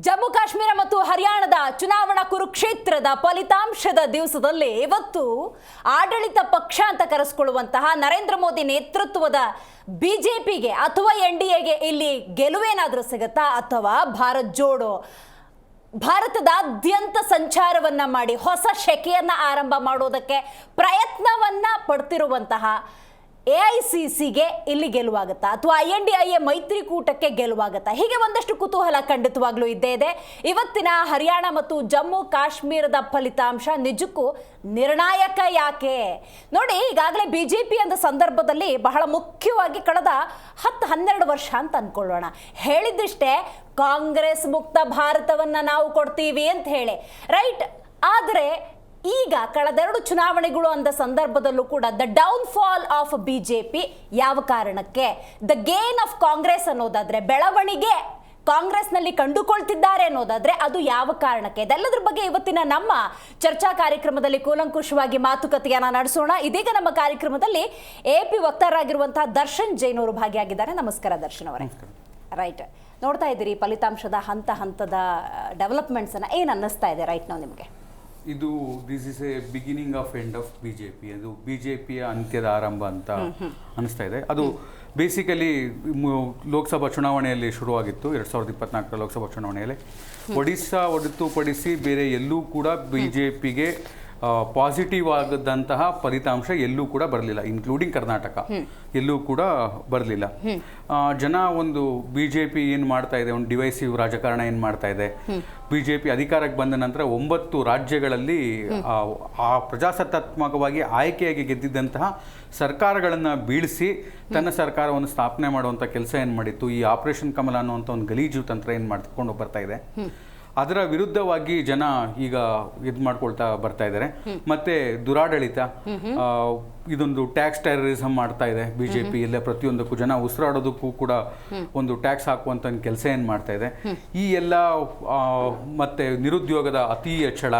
ಜಮ್ಮು ಕಾಶ್ಮೀರ ಮತ್ತು ಹರಿಯಾಣದ ಚುನಾವಣಾ ಕುರುಕ್ಷೇತ್ರದ ಫಲಿತಾಂಶದ ದಿವಸದಲ್ಲಿ ಇವತ್ತು ಆಡಳಿತ ಪಕ್ಷ ಅಂತ ಕರೆಸಿಕೊಳ್ಳುವಂತಹ ನರೇಂದ್ರ ಮೋದಿ ನೇತೃತ್ವದ ಬಿಜೆಪಿಗೆ ಅಥವಾ ಎನ್ ಡಿ ಎಗೆ ಇಲ್ಲಿ ಗೆಲುವೇನಾದರೂ ಸಿಗುತ್ತಾ ಅಥವಾ ಭಾರತ್ ಜೋಡೋ? ಭಾರತದಾದ್ಯಂತ ಸಂಚಾರವನ್ನ ಮಾಡಿ ಹೊಸ ಶೆಕೆಯನ್ನ ಆರಂಭ ಮಾಡೋದಕ್ಕೆ ಪ್ರಯತ್ನವನ್ನ ಪಡ್ತಿರುವಂತಹ ಎ ಐ ಸಿ ಸಿಗೆ ಇಲ್ಲಿ ಗೆಲುವಾಗುತ್ತಾ? ಅಥವಾ I N D I A ಮೈತ್ರಿಕೂಟಕ್ಕೆ ಗೆಲುವಾಗುತ್ತಾ? ಹೀಗೆ ಒಂದಷ್ಟು ಕುತೂಹಲ ಖಂಡಿತವಾಗ್ಲೂ ಇದ್ದೇ ಇದೆ. ಇವತ್ತಿನ ಹರಿಯಾಣ ಮತ್ತು ಜಮ್ಮು ಕಾಶ್ಮೀರದ ಫಲಿತಾಂಶ ನಿಜಕ್ಕೂ ನಿರ್ಣಾಯಕ ಯಾಕೆ? ನೋಡಿ, ಈಗಾಗಲೇ ಬಿ ಜೆ ಪಿ ಅಂದ ಸಂದರ್ಭದಲ್ಲಿ ಬಹಳ ಮುಖ್ಯವಾಗಿ ಕಳೆದ ಹತ್ತು ಹನ್ನೆರಡು ವರ್ಷ ಅಂತ ಅಂದ್ಕೊಳ್ಳೋಣ ಹೇಳಿದ್ದಿಷ್ಟೇ, ಕಾಂಗ್ರೆಸ್ ಮುಕ್ತ ಭಾರತವನ್ನ ನಾವು ಕೊಡ್ತೀವಿ ಅಂತ ಹೇಳಿ. ರೈಟ್, ಆದರೆ ಈಗ ಕಳೆದೆರಡು ಚುನಾವಣೆಗಳು ಅಂದ ಸಂದರ್ಭದಲ್ಲೂ ಕೂಡ the downfall of BJP J P ಯಾವ ಕಾರಣಕ್ಕೆ? ದ ಗೇನ್ ಆಫ್ ಕಾಂಗ್ರೆಸ್ ಅನ್ನೋದಾದ್ರೆ ಬೆಳವಣಿಗೆ ಕಾಂಗ್ರೆಸ್ನಲ್ಲಿ ಕಂಡುಕೊಳ್ತಿದ್ದಾರೆ ಅನ್ನೋದಾದ್ರೆ ಅದು ಯಾವ ಕಾರಣಕ್ಕೆ? ಇದೆಲ್ಲದ್ರ ಬಗ್ಗೆ ಇವತ್ತಿನ ನಮ್ಮ ಚರ್ಚಾ ಕಾರ್ಯಕ್ರಮದಲ್ಲಿ ಕೂಲಂಕುಷವಾಗಿ ಮಾತುಕತೆಯನ್ನ ನಡೆಸೋಣ. ಇದೀಗ ನಮ್ಮ ಕಾರ್ಯಕ್ರಮದಲ್ಲಿ ಎ ಪಿ ವಕ್ತಾರರಾಗಿರುವಂತಹ ದರ್ಶನ್ ಜೈನ್ ಅವರು ಭಾಗಿಯಾಗಿದ್ದಾರೆ. ನಮಸ್ಕಾರ ದರ್ಶನ್ ಅವರೇ. ರೈಟ್ ನೋಡ್ತಾ ಇದ್ದೀರಿ ಫಲಿತಾಂಶದ ಹಂತ ಹಂತದ ಡೆವಲಪ್ಮೆಂಟ್ಸನ್ನು ಏನ್ ಅನ್ನಿಸ್ತಾ ಇದೆ ರೈಟ್ ನಾವು ನಿಮಗೆ? ಇದು this is a beginning of end of B J P ಅದು ಬಿ ಜೆ ಪಿಯ ಅಂತ್ಯದ ಆರಂಭ ಅಂತ ಅನಿಸ್ತಾ ಇದೆ. ಅದು ಬೇಸಿಕಲಿ ಲೋಕಸಭಾ ಚುನಾವಣೆಯಲ್ಲಿ ಶುರುವಾಗಿತ್ತು ಎರಡು ಸಾವಿರದ ಇಪ್ಪತ್ನಾಲ್ಕರ ಲೋಕಸಭಾ ಚುನಾವಣೆಯಲ್ಲಿ. ಒಡಿಶಾ ಹೊರತುಪಡಿಸಿ ಬೇರೆ ಎಲ್ಲೂ ಕೂಡ ಬಿ ಜೆ ಪಿಗೆ ಪಾಸಿಟಿವ್ ಆಗದಂತಹ ಫಲಿತಾಂಶ ಎಲ್ಲೂ ಕೂಡ ಬರಲಿಲ್ಲ ಇನ್ಕ್ಲೂಡಿಂಗ್ ಕರ್ನಾಟಕ. ಎಲ್ಲೂ ಕೂಡ ಬರಲಿಲ್ಲ. ಜನ ಒಂದು ಬಿ ಜೆ ಪಿ ಏನು ಮಾಡ್ತಾ ಇದೆ ಒಂದು ಡಿವೈಸಿವ್ ರಾಜಕಾರಣ ಏನು ಮಾಡ್ತಾ ಇದೆ? ಬಿ ಜೆ ಪಿ ಅಧಿಕಾರಕ್ಕೆ ಬಂದ ನಂತರ ಒಂಬತ್ತು ರಾಜ್ಯಗಳಲ್ಲಿ ಆ, ಪ್ರಜಾಸತ್ತಾತ್ಮಕವಾಗಿ ಆಯ್ಕೆಯಾಗಿ ಗೆದ್ದಿದ್ದಂತಹ ಸರ್ಕಾರಗಳನ್ನು ಬೀಳಿಸಿ ತನ್ನ ಸರ್ಕಾರವನ್ನು ಸ್ಥಾಪನೆ ಮಾಡುವಂಥ ಕೆಲಸ ಏನು ಮಾಡಿತ್ತು? ಈ ಆಪರೇಷನ್ ಕಮಲ ಅನ್ನುವಂಥ ಒಂದು ಗಲೀಜು ತಂತ್ರ ಏನು ಮಾಡ್ಕೊಂಡು ಬರ್ತಾ ಇದೆ? ಅದರ ವಿರುದ್ಧವಾಗಿ ಜನ ಈಗ ಇದು ಮಾಡ್ಕೊಳ್ತಾ ಬರ್ತಾ ಇದ್ದಾರೆ ಮತ್ತೆ ದುರಾಡಳಿತ ಇದೊಂದು ಟ್ಯಾಕ್ಸ್ ಟೆರರಿಸಮ್ ಮಾಡ್ತಾ ಇದೆ ಬಿಜೆಪಿ ಇಲ್ಲ ಪ್ರತಿಯೊಂದಕ್ಕೂ. ಜನ ಉಸಿರಾಡೋದಕ್ಕೂ ಕೂಡ ಒಂದು ಟ್ಯಾಕ್ಸ್ ಹಾಕುವಂತ ಕೆಲಸ ಏನ್ ಮಾಡ್ತಾ ಇದೆ. ಈ ಎಲ್ಲ ಮತ್ತೆ ನಿರುದ್ಯೋಗದ ಅತಿ ಹೆಚ್ಚಳ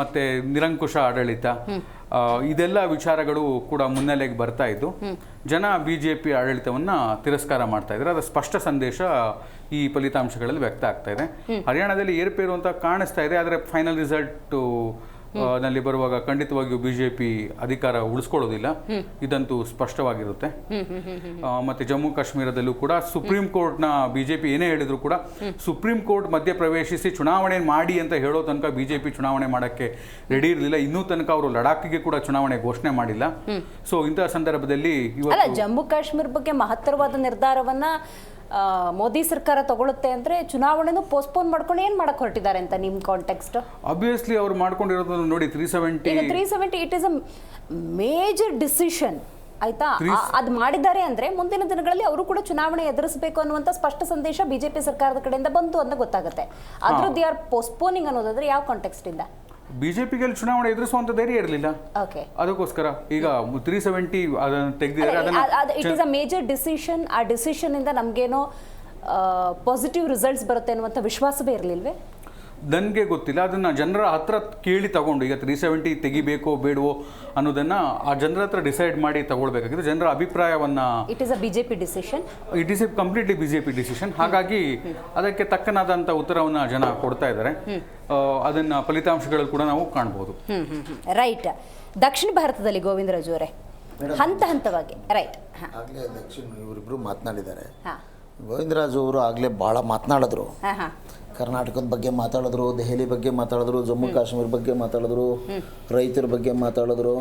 ಮತ್ತೆ ನಿರಂಕುಶ ಆಡಳಿತ ಇದೆಲ್ಲ ವಿಚಾರಗಳು ಕೂಡ ಮುನ್ನೆಲೆಗೆ ಬರ್ತಾ ಇದ್ದು. ಜನ ಬಿಜೆಪಿ ಆಡಳಿತವನ್ನ ತಿರಸ್ಕಾರ ಮಾಡ್ತಾ ಇದ್ದಾರೆ. ಅದರ ಸ್ಪಷ್ಟ ಸಂದೇಶ ಈ ಫಲಿತಾಂಶಗಳಲ್ಲಿ ವ್ಯಕ್ತ ಆಗ್ತಾ ಇದೆ. ಹರಿಯಾಣದಲ್ಲಿ ಏರುಪೇರು ಅಂತ ಕಾಣಿಸ್ತಾ ಇದೆ ಆದರೆ ಫೈನಲ್ ರಿಸಲ್ಟ್ ನಲ್ಲಿ ಬರುವಾಗ ಖಂಡಿತವಾಗಿಯೂ ಬಿಜೆಪಿ ಅಧಿಕಾರ ಉಳಿಸ್ಕೊಳ್ಳೋದಿಲ್ಲ. ಇದಂತೂ ಸ್ಪಷ್ಟವಾಗಿರುತ್ತೆ. ಮತ್ತೆ ಜಮ್ಮು ಕಾಶ್ಮೀರದಲ್ಲೂ ಕೂಡ ಸುಪ್ರೀಂ ಕೋರ್ಟ್ನ ಬಿಜೆಪಿ ಏನೇ ಹೇಳಿದ್ರು ಕೂಡ ಸುಪ್ರೀಂ ಕೋರ್ಟ್ ಮಧ್ಯ ಪ್ರವೇಶಿಸಿ ಚುನಾವಣೆ ಮಾಡಿ ಅಂತ ಹೇಳೋ ತನಕ ಬಿಜೆಪಿ ಚುನಾವಣೆ ಮಾಡಕ್ಕೆ ರೆಡಿ ಇರಲಿಲ್ಲ. ಇನ್ನೂ ತನಕ ಅವರು ಲಡಾಖ್ಗೆ ಕೂಡ ಚುನಾವಣೆ ಘೋಷಣೆ ಮಾಡಿಲ್ಲ. ಸೊ ಇಂತಹ ಸಂದರ್ಭದಲ್ಲಿ ಜಮ್ಮು ಕಾಶ್ಮೀರ ಬಗ್ಗೆ ಮಹತ್ತರವಾದ ನಿರ್ಧಾರವನ್ನ ಮೋದಿ ಸರ್ಕಾರ ತಗೊಳುತ್ತೆ ಅಂದ್ರೆ ಚುನಾವಣೆನೂ ಪೋಸ್ಟ್ಪೋನ್ ಮಾಡ್ಕೊಂಡು ಏನ್ ಮಾಡಕ್ಕೆ ಹೊರಟಿದ್ದಾರೆ ಅಂತ ನಿಮ್ ಕಾಂಟೆಕ್ಸ್ಟ್ ಆಬ್ವಿಯಸ್ಲಿ ಅವ್ರು ಮಾಡ್ಕೊಂಡಿರೋದನ್ನು ನೋಡಿ ತ್ರೀ ಸೆವೆಂಟಿ ಈಗ three seventy it is a major decision ಆಯ್ತಾ? ಅದು ಅದ್ ಮಾಡಿದ್ದಾರೆ ಅಂದ್ರೆ ಮುಂದಿನ ದಿನಗಳಲ್ಲಿ ಅವರು ಕೂಡ ಚುನಾವಣೆ ಎದುರಿಸಬೇಕು ಅನ್ನುವಂತ ಸ್ಪಷ್ಟ ಸಂದೇಶ ಬಿಜೆಪಿ ಸರ್ಕಾರದ ಕಡೆಯಿಂದ ಬಂತು ಅಂತ ಗೊತ್ತಾಗುತ್ತೆ. ಅದ್ರದ್ದು ಯಾರು ಪೋಸ್ಟ್ಪೋನಿಂಗ್ ಅನ್ನೋದಾದ್ರೆ ಯಾವ ಕಾಂಟೆಕ್ಸ್ಟ್ ಇಂದ? ಬಿಜೆಪಿಗೆ ಚುನಾವಣೆ ಎದುರಿಸುವಂತ ಧೈರ್ಯ ಇರಲಿಲ್ಲ. ಓಕೆ ಅದಕ್ಕೋಸ್ಕರ ಈಗ ತ್ರೀ ಸೆವೆಂಟಿ ಅದನ್ನು ತೆಗೆದಿದ್ದಾರೆ ಅದನ್ನ it is a major decision ಆ ಡಿಸಿಷನ್ ಇಂದ ನಮ್ಗೇನೋ ಪಾಸಿಟಿವ್ ರಿಸಲ್ಟ್ಸ್ ಬರುತ್ತೆ ಅನ್ನುವಂಥ ವಿಶ್ವಾಸವೇ ಇರಲಿಲ್ವೇ? ನನಗೆ ಗೊತ್ತಿಲ್ಲ ಅದನ್ನು ಜನರ ಹತ್ರ ಕೇಳಿ ತಗೊಂಡು ಈಗ ತ್ರೀ ಸೆವೆಂಟಿ ತೆಗಿಬೇಕೋ ಬೇಡವೋ ಅನ್ನೋದನ್ನ ಆ ಜನರ ಹತ್ರ ಡಿಸೈಡ್ ಮಾಡಿ ತಗೊಳ್ಬೇಕಾಗಿದೆ ಜನರ ಅಭಿಪ್ರಾಯವನ್ನ it is a BJP decision it is a completely BJP J P decision ಹಾಗಾಗಿ ಅದಕ್ಕೆ ತಕ್ಕನಾದಂಥ ಉತ್ತರವನ್ನ ಜನ ಕೊಡ್ತಾ ಇದ್ದಾರೆ. ಅದನ್ನು ಫಲಿತಾಂಶಗಳಲ್ಲಿ ಕೂಡ ನಾವು ಕಾಣ್ಬೋದು. ರೈಟ್ ದಕ್ಷಿಣ ಭಾರತದಲ್ಲಿ ಗೋವಿಂದರಾಜು ಅವರೇ. ಹಂತ ಹಂತವಾಗಿ. ರೈಟ್ ಆಗಲೇ ದಕ್ಷಿಣ ಇವರಿಬ್ಬರು ಮಾತನಾಡಿದ್ದಾರೆ. ಹಾಂ. ಗೋವಿಂದರಾಜು ಅವರು ಆಗಲೇ ಭಾಳ ಮಾತನಾಡಿದ್ರು. ಕರ್ನಾಟಕದ ಬಗ್ಗೆ ಮಾತಾಡಿದ್ರು ದೆಹಲಿ ಬಗ್ಗೆ ಮಾತಾಡಿದ್ರು ಜಮ್ಮು ಕಾಶ್ಮೀರ ಬಗ್ಗೆ ಮಾತಾಡಿದ್ರು ರೈತರ ಬಗ್ಗೆ ಮಾತಾಡಿದ್ರು.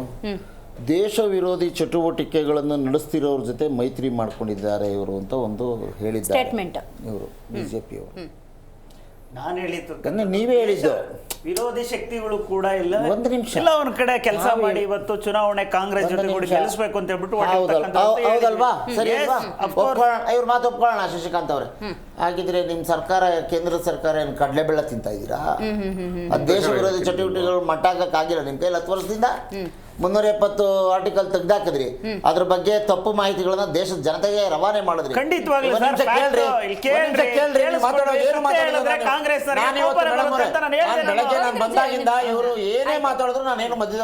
ದೇಶ ವಿರೋಧಿ ಚಟುವಟಿಕೆಗಳನ್ನು ನಡೆಸ್ತಿರೋರ ಜೊತೆ ಮೈತ್ರಿ ಮಾಡ್ಕೊಂಡಿದ್ದಾರೆ ಇವರು ಅಂತ ಒಂದು ಹೇಳಿದ್ದಾರೆ. ಇವರು ಬಿ ಜೆ ಪಿಯವರು ನಾನು ಹೇಳಿದ್ದು ನೀವೇ ಹೇಳಿದ್ದು. ವಿರೋಧಿ ಶಕ್ತಿಗಳು ಕೂಡ ಇಲ್ಲ. ಒಂದು ನಿಮಿಷ. ಇಲ್ಲ ಒಂದ್ ಕಡೆ ಕೆಲಸ ಮಾಡಿ ಇವತ್ತು ಚುನಾವಣೆ ಕಾಂಗ್ರೆಸ್ ಜೊತೆ ಕೂಡ. ಗೆಲ್ಲಿಸ್ಬೇಕು ಅಂತ ಹೇಳ್ಬಿಟ್ಟು ಹೌದಲ್ವಾ. ಸರಿ ಇವ್ರ ಮಾತು ಒಪ್ಕೊಳ್ಳೋಣ ಶಶಿಕಾಂತ್ ಅವ್ರೆ. ಹಾಗಿದ್ರೆ ನಿಮ್ಮ ಸರ್ಕಾರ ಕೇಂದ್ರ ಸರ್ಕಾರ ಏನು ಕಡಲೆ ಬೆಳ್ಳ ತಿಂತಾ ಇದ್ದೀರಾ ದೇಶ ವಿರೋಧಿ ಚಟುವಟಿಕೆಗಳು ಮಟ್ಟ ಹಾಕಕ್ಕಾಗಿಲ್ಲ ನಿಮ್ಮ ಕೈಲಿ ಹತ್ತು ವರ್ಷದಿಂದ ಮುನ್ನೂರ ಎಪ್ಪತ್ತು ಆರ್ಟಿಕಲ್ ತೆಗ್ದಾಕಿದ್ರಿ ಅದ್ರ ಬಗ್ಗೆ ತಪ್ಪು ಮಾಹಿತಿಗಳನ್ನ ದೇಶದ ಜನತೆಗೆ ರವಾನೆ ಮಾಡಿದ್ರಿ. ಖಂಡಿತವಾಗ್ಲೂ ಒಂದ್ ಸರ್, ನಿಮಿಷ ಕೇಳ್ರಿ. ಒಂದ್ ನಿಮಿಷ ಕೇಳ್ರಿ ನೀವು ಮಾತಾಡೋದು ಏನು ಕಾಂಗ್ರೆಸ್ ನಾನು ಇವತ್ತು ನಾನು ಬೆಳಗ್ಗೆ ನಾನು. ಬಂದಾಗಿಂದ ಇವರು ಏನೇ ಮಾತಾಡಿದ್ರು ನಾನೇನು ಮಧ್ಯದ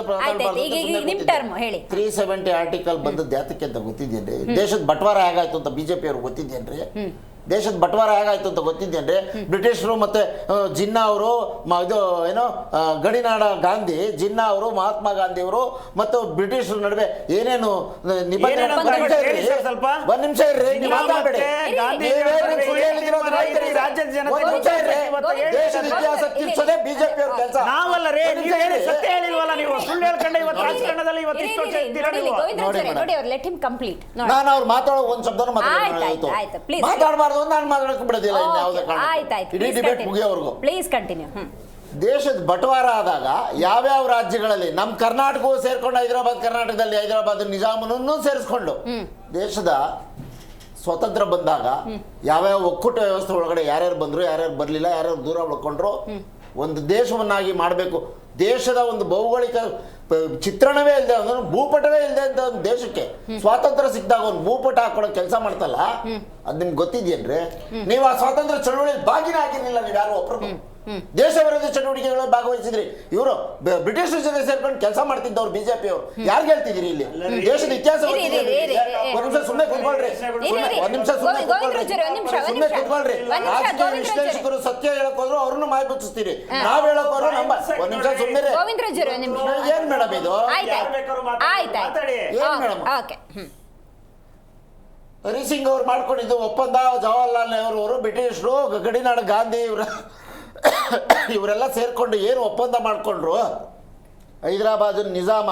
ಹೇಳಿ. ತ್ರೀ ಸೆವೆಂಟಿ ಆರ್ಟಿಕಲ್ ಬಂದದ್ದು ಯಾತಕ್ಕೆ ಅಂತ ಗೊತ್ತಿದ್ದೇನ್ರಿ? ದೇಶದ ಬಟವಾರ ಹೇಗಾಯ್ತು ಅಂತ ಬಿಜೆಪಿ ಅವ್ರಿಗೆ ಗೊತ್ತಿದ್ದೇನ್ರಿ ದೇಶದ ಬಟವಾರ ಹೇಗಾಯ್ತು ಅಂತ ಗೊತ್ತಿದ್ದೇನ್ರಿ? ಬ್ರಿಟಿಷರು ಮತ್ತೆ ಜಿನ್ನಾ ಅವರು ಇದು ಏನು ಗಡಿನಾಡ ಗಾಂಧಿ ಜಿನ್ನಾ ಅವರು ಮಹಾತ್ಮ ಗಾಂಧಿ ಅವರು ಮತ್ತು ಬ್ರಿಟಿಷರ ನಡುವೆ ಏನೇನು ನಿಬಂಧನೆ ಸ್ವಲ್ಪ. ಒಂದ್ ನಿಮಿಷ ಇರ್ರಿ ಮಾತಾಡ್ಬೇಡಿ? ರಾಜ್ಯದ ಜನತೆ ದೇಶದ ಸರ್. ಇತಿಹಾಸ ತಿರ್ಸೋದೇ ಬಿಜೆಪಿ ಅವ್ರ ಕೆಲಸ. ನಾವಲ್ಲ ರೇ ನೀವು ಸತ್ಯ ಹೇಳಿಲ್ವಲ್ಲ ನೀವು? ಸುಳ್ಳು ಹೇಳ್ಕೊಂಡೆ ಇವತ್ತು ರಾಜಕಾರಣದಲ್ಲಿ ಇವತ್ತು ಇಷ್ಟು ವರ್ಷ ಇರ್ತೀರಾ ನೀವು ನೋಡಿ ಮೇಡಮ್. ನೋಡಿ. ಅವ್ರು ಲೆಟ್ ಹಿಮ್ ಕಂಪ್ಲೀಟ್ ನಾನು ಅವ್ರು ಮಾತಾಡೋ ಒಂದ್ ಶಬ್ದನೂ ಆಯ್ತು, ಆಯ್ತು, ಆಯ್ತು, please. ಮಾತಾಡಬಾರ್ದು. ಅಂತ ನಾನು ಮಾತಾಡಕ್ಕೆ ಬಿಡೋದಿಲ್ಲ ಇನ್ನು ಯಾವುದೇ ಆಯ್ತಾಯ್ತು ಕಾರಣ ಇಡೀ ಡಿಬೇಟ್ ಮುಗಿಯೋವರೆಗೂ. ಪ್ಲೀಸ್ ಕಂಟಿನ್ಯೂ ದೇಶದ ಬಟವಾರ ಆದಾಗ ಯಾವ್ಯಾವ ರಾಜ್ಯಗಳಲ್ಲಿ ನಮ್ಮ ಕರ್ನಾಟಕವು ಸೇರ್ಕೊಂಡು ಹೈದರಾಬಾದ್ ಕರ್ನಾಟಕದಲ್ಲಿ ಹೈದರಾಬಾದ್ ನಿಜಾಮನನ್ನು ಸೇರಿಸ್ಕೊಂಡು ದೇಶದ ಸ್ವತಂತ್ರ ಬಂದಾಗ ಯಾವ್ಯಾವ ಒಕ್ಕೂಟ ವ್ಯವಸ್ಥೆ ಒಳಗಡೆ ಯಾರ್ಯಾರು ಬಂದ್ರು ಯಾರ್ಯಾರು ಬರಲಿಲ್ಲ ಯಾರ್ಯಾರು ದೂರ ಉಳ್ಕೊಂಡ್ರು ಒಂದು ದೇಶವನ್ನಾಗಿ ಮಾಡಬೇಕು. ದೇಶದ ಒಂದು ಭೌಗೋಳಿಕ ಚಿತ್ರಣವೇ ಇಲ್ಲದೆ ಒಂದು ಭೂಪಟವೇ ಇಲ್ಲದೆ ಅಂತ ಒಂದು ದೇಶಕ್ಕೆ ಸ್ವಾತಂತ್ರ್ಯ ಸಿಕ್ಕಿದಾಗ ಒಂದು ಭೂಪಟ ಹಾಕೊಳ್ಳೋ ಕೆಲಸ ಮಾಡ್ತಲ್ಲ ಅದ್ ನಿಮ್ಗೆ ಗೊತ್ತಿದ್ಯೇನ್ರಿ? ನೀವು ಆ ಸ್ವಾತಂತ್ರ್ಯ ಚಳವಳಿ ಬಾಗಿನ ಹಾಕಿರ್ಲಿಲ್ಲ ನೀವು ಯಾರು ಒಬ್ರು. ದೇಶ ವಿರೋಧಿ ಚಟುವಟಿಕೆಗಳಲ್ಲಿ ಭಾಗವಹಿಸಿದ್ರಿ. ಇವರು ಬ್ರಿಟಿಷ್ ಜೊತೆ ಸೇರ್ಕೊಂಡು ಕೆಲಸ ಮಾಡ್ತಿದ್ದವ್ರು ಬಿಜೆಪಿ ಅವರು. ಯಾರು ಹೇಳ್ತಿದ್ದೀರಿ ಇಲ್ಲಿ? ದೇಶದ ಇತಿಹಾಸ. ಒಂದ್ ನಿಮಿಷ ಸುಮ್ಮನೆ ಕುತ್ಕೊಳ್ರಿ. ಒಂದ್ ನಿಮಿಷ ಸುಮ್ಮನೆ ಕುತ್ಕೊಳ್ರಿ. ಸುಮ್ಮನೆ ಕುತ್ಕೊಳ್ರಿ. ರಾಜಕೀಯ ವಿಶ್ಲೇಷಕರು ಸತ್ಯ ಹೇಳಕ್ ಹೋದ್ರು ಅವ್ರನ್ನು ಮಾಯ ಬುಚ್ಚಿಸ್ತೀರಿ ನಾವ್ ಹೇಳಕ್ ಹೋದ್ರು ನಮ್ಮ ಒಂದ್ ನಿಮಿಷ ಸುಮ್ಮನೆ ಏನ್ ಮೇಡಮ್ ಇದು ಆಯ್ತಾಯ್ತು ಯಾರ್ ಬೇಕಾದ್ರೂ ಮಾತಾಡಿ. ಆಯ್ತಾಯ್ತು ಮಾತಾಡಿ. ಏನ್ ಮೇಡಮ್? ಓಕೆ ಹ್ಮ್ ಅವ್ರು ಮಾಡ್ಕೊಂಡಿದ್ದು ಒಪ್ಪಂದ ಜವಾಹರ್ಲಾಲ್ ನೆಹರು ಅವರು ಬ್ರಿಟಿಷರು ಗಡಿನಾಡ ಗಾಂಧಿ ಇವರ ಇವರೆಲ್ಲ ಸೇರ್ಕೊಂಡು ಏನು ಒಪ್ಪಂದ ಮಾಡ್ಕೊಂಡ್ರು ಹೈದರಾಬಾದ್ ನಿಜಾಮ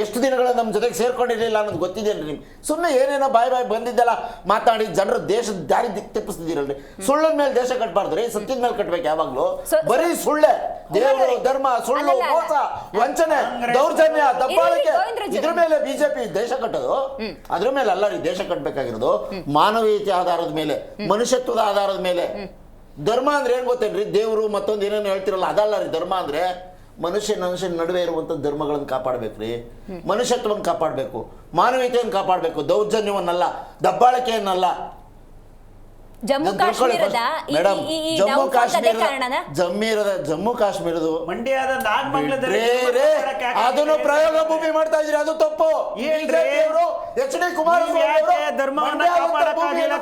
ಎಷ್ಟು ದಿನಗಳ ನಮ್ಮ ಜೊತೆಗೆ ಸೇರ್ಕೊಂಡಿರಲಿಲ್ಲ ಅನ್ನೋದು ಗೊತ್ತಿದೆಯಲ್ಲ ನಿಮ್ಗೆ? ಸುಮ್ಮನೆ ಏನೇನೋ ಬಾಯ್ ಬಾಯ್ ಬಂದಿದ್ದೆಲ್ಲ ಮಾತಾಡಿ ಜನರು ದೇಶದ ದಾರಿ ದಿಕ್ ತಪ್ಪಿಸ್ತಿದ್ದೀರಲ್ರಿ? ಸುಳ್ಳನ ಮೇಲೆ ದೇಶ ಕಟ್ಬಾರ್ದು ರೀ ಸತ್ಯದ ಮೇಲೆ ಕಟ್ಬೇಕು ಯಾವಾಗ್ಲೂ. ಬರೀ ಸುಳ್ಳೆ. ದೇವರು ಧರ್ಮ ಸುಳ್ಳು ಮೋಸ ವಂಚನೆ ದೌರ್ಜನ್ಯ ದಬ್ಬಾಳಿಕೆ. ಇದ್ರ ಮೇಲೆ ಬಿಜೆಪಿ ದೇಶ ಕಟ್ಟೋದು ಅದ್ರ ಮೇಲೆ ಅಲ್ಲ ರೀ ದೇಶ ಕಟ್ಟಬೇಕಾಗಿರೋದು ಮಾನವೀಯತೆ ಆಧಾರದ ಮೇಲೆ ಮನುಷ್ಯತ್ವದ ಆಧಾರದ ಮೇಲೆ. ಧರ್ಮ ಅಂದ್ರೆ ಏನ್ ಗೊತ್ತೇನ್ರಿ? ದೇವರು ಮತ್ತೊಂದು ಏನೇನು ಹೇಳ್ತಿರಲ್ಲ ಅದಲ್ಲ ರೀ ಧರ್ಮ ಅಂದ್ರೆ. ಮನುಷ್ಯ ಮನುಷ್ಯನ ನಡುವೆ ಇರುವಂತ ಧರ್ಮಗಳನ್ನು ಕಾಪಾಡಬೇಕ್ರಿ. ಮನುಷ್ಯತ್ವವನ್ನು ಕಾಪಾಡಬೇಕು. ಮಾನವೀಯತೆಯನ್ನು ಕಾಪಾಡಬೇಕು. ದೌರ್ಜನ್ಯವನ್ನಲ್ಲ ದಬ್ಬಾಳಿಕೆಯನ್ನಲ್ಲ. ಜಮ್ಮು ಕಾಶ್ಮೀರದ ಜಮ್ಮು ಕಾಶ್ಮೀರದ ಜಮ್ಮೀರದ ಜಮ್ಮು ಕಾಶ್ಮೀರದ ಮಂಡ್ಯದ ಅದನ್ನು ಪ್ರಯೋಗ ಭೂಮಿ ಮಾಡ್ತಾ ಇದ್ರಿ ಅದು ತಪ್ಪು? ಎಚ್ ಡಿ ಕುಮಾರಸ್ವಾಮಿ ಧರ್ಮವನ್ನ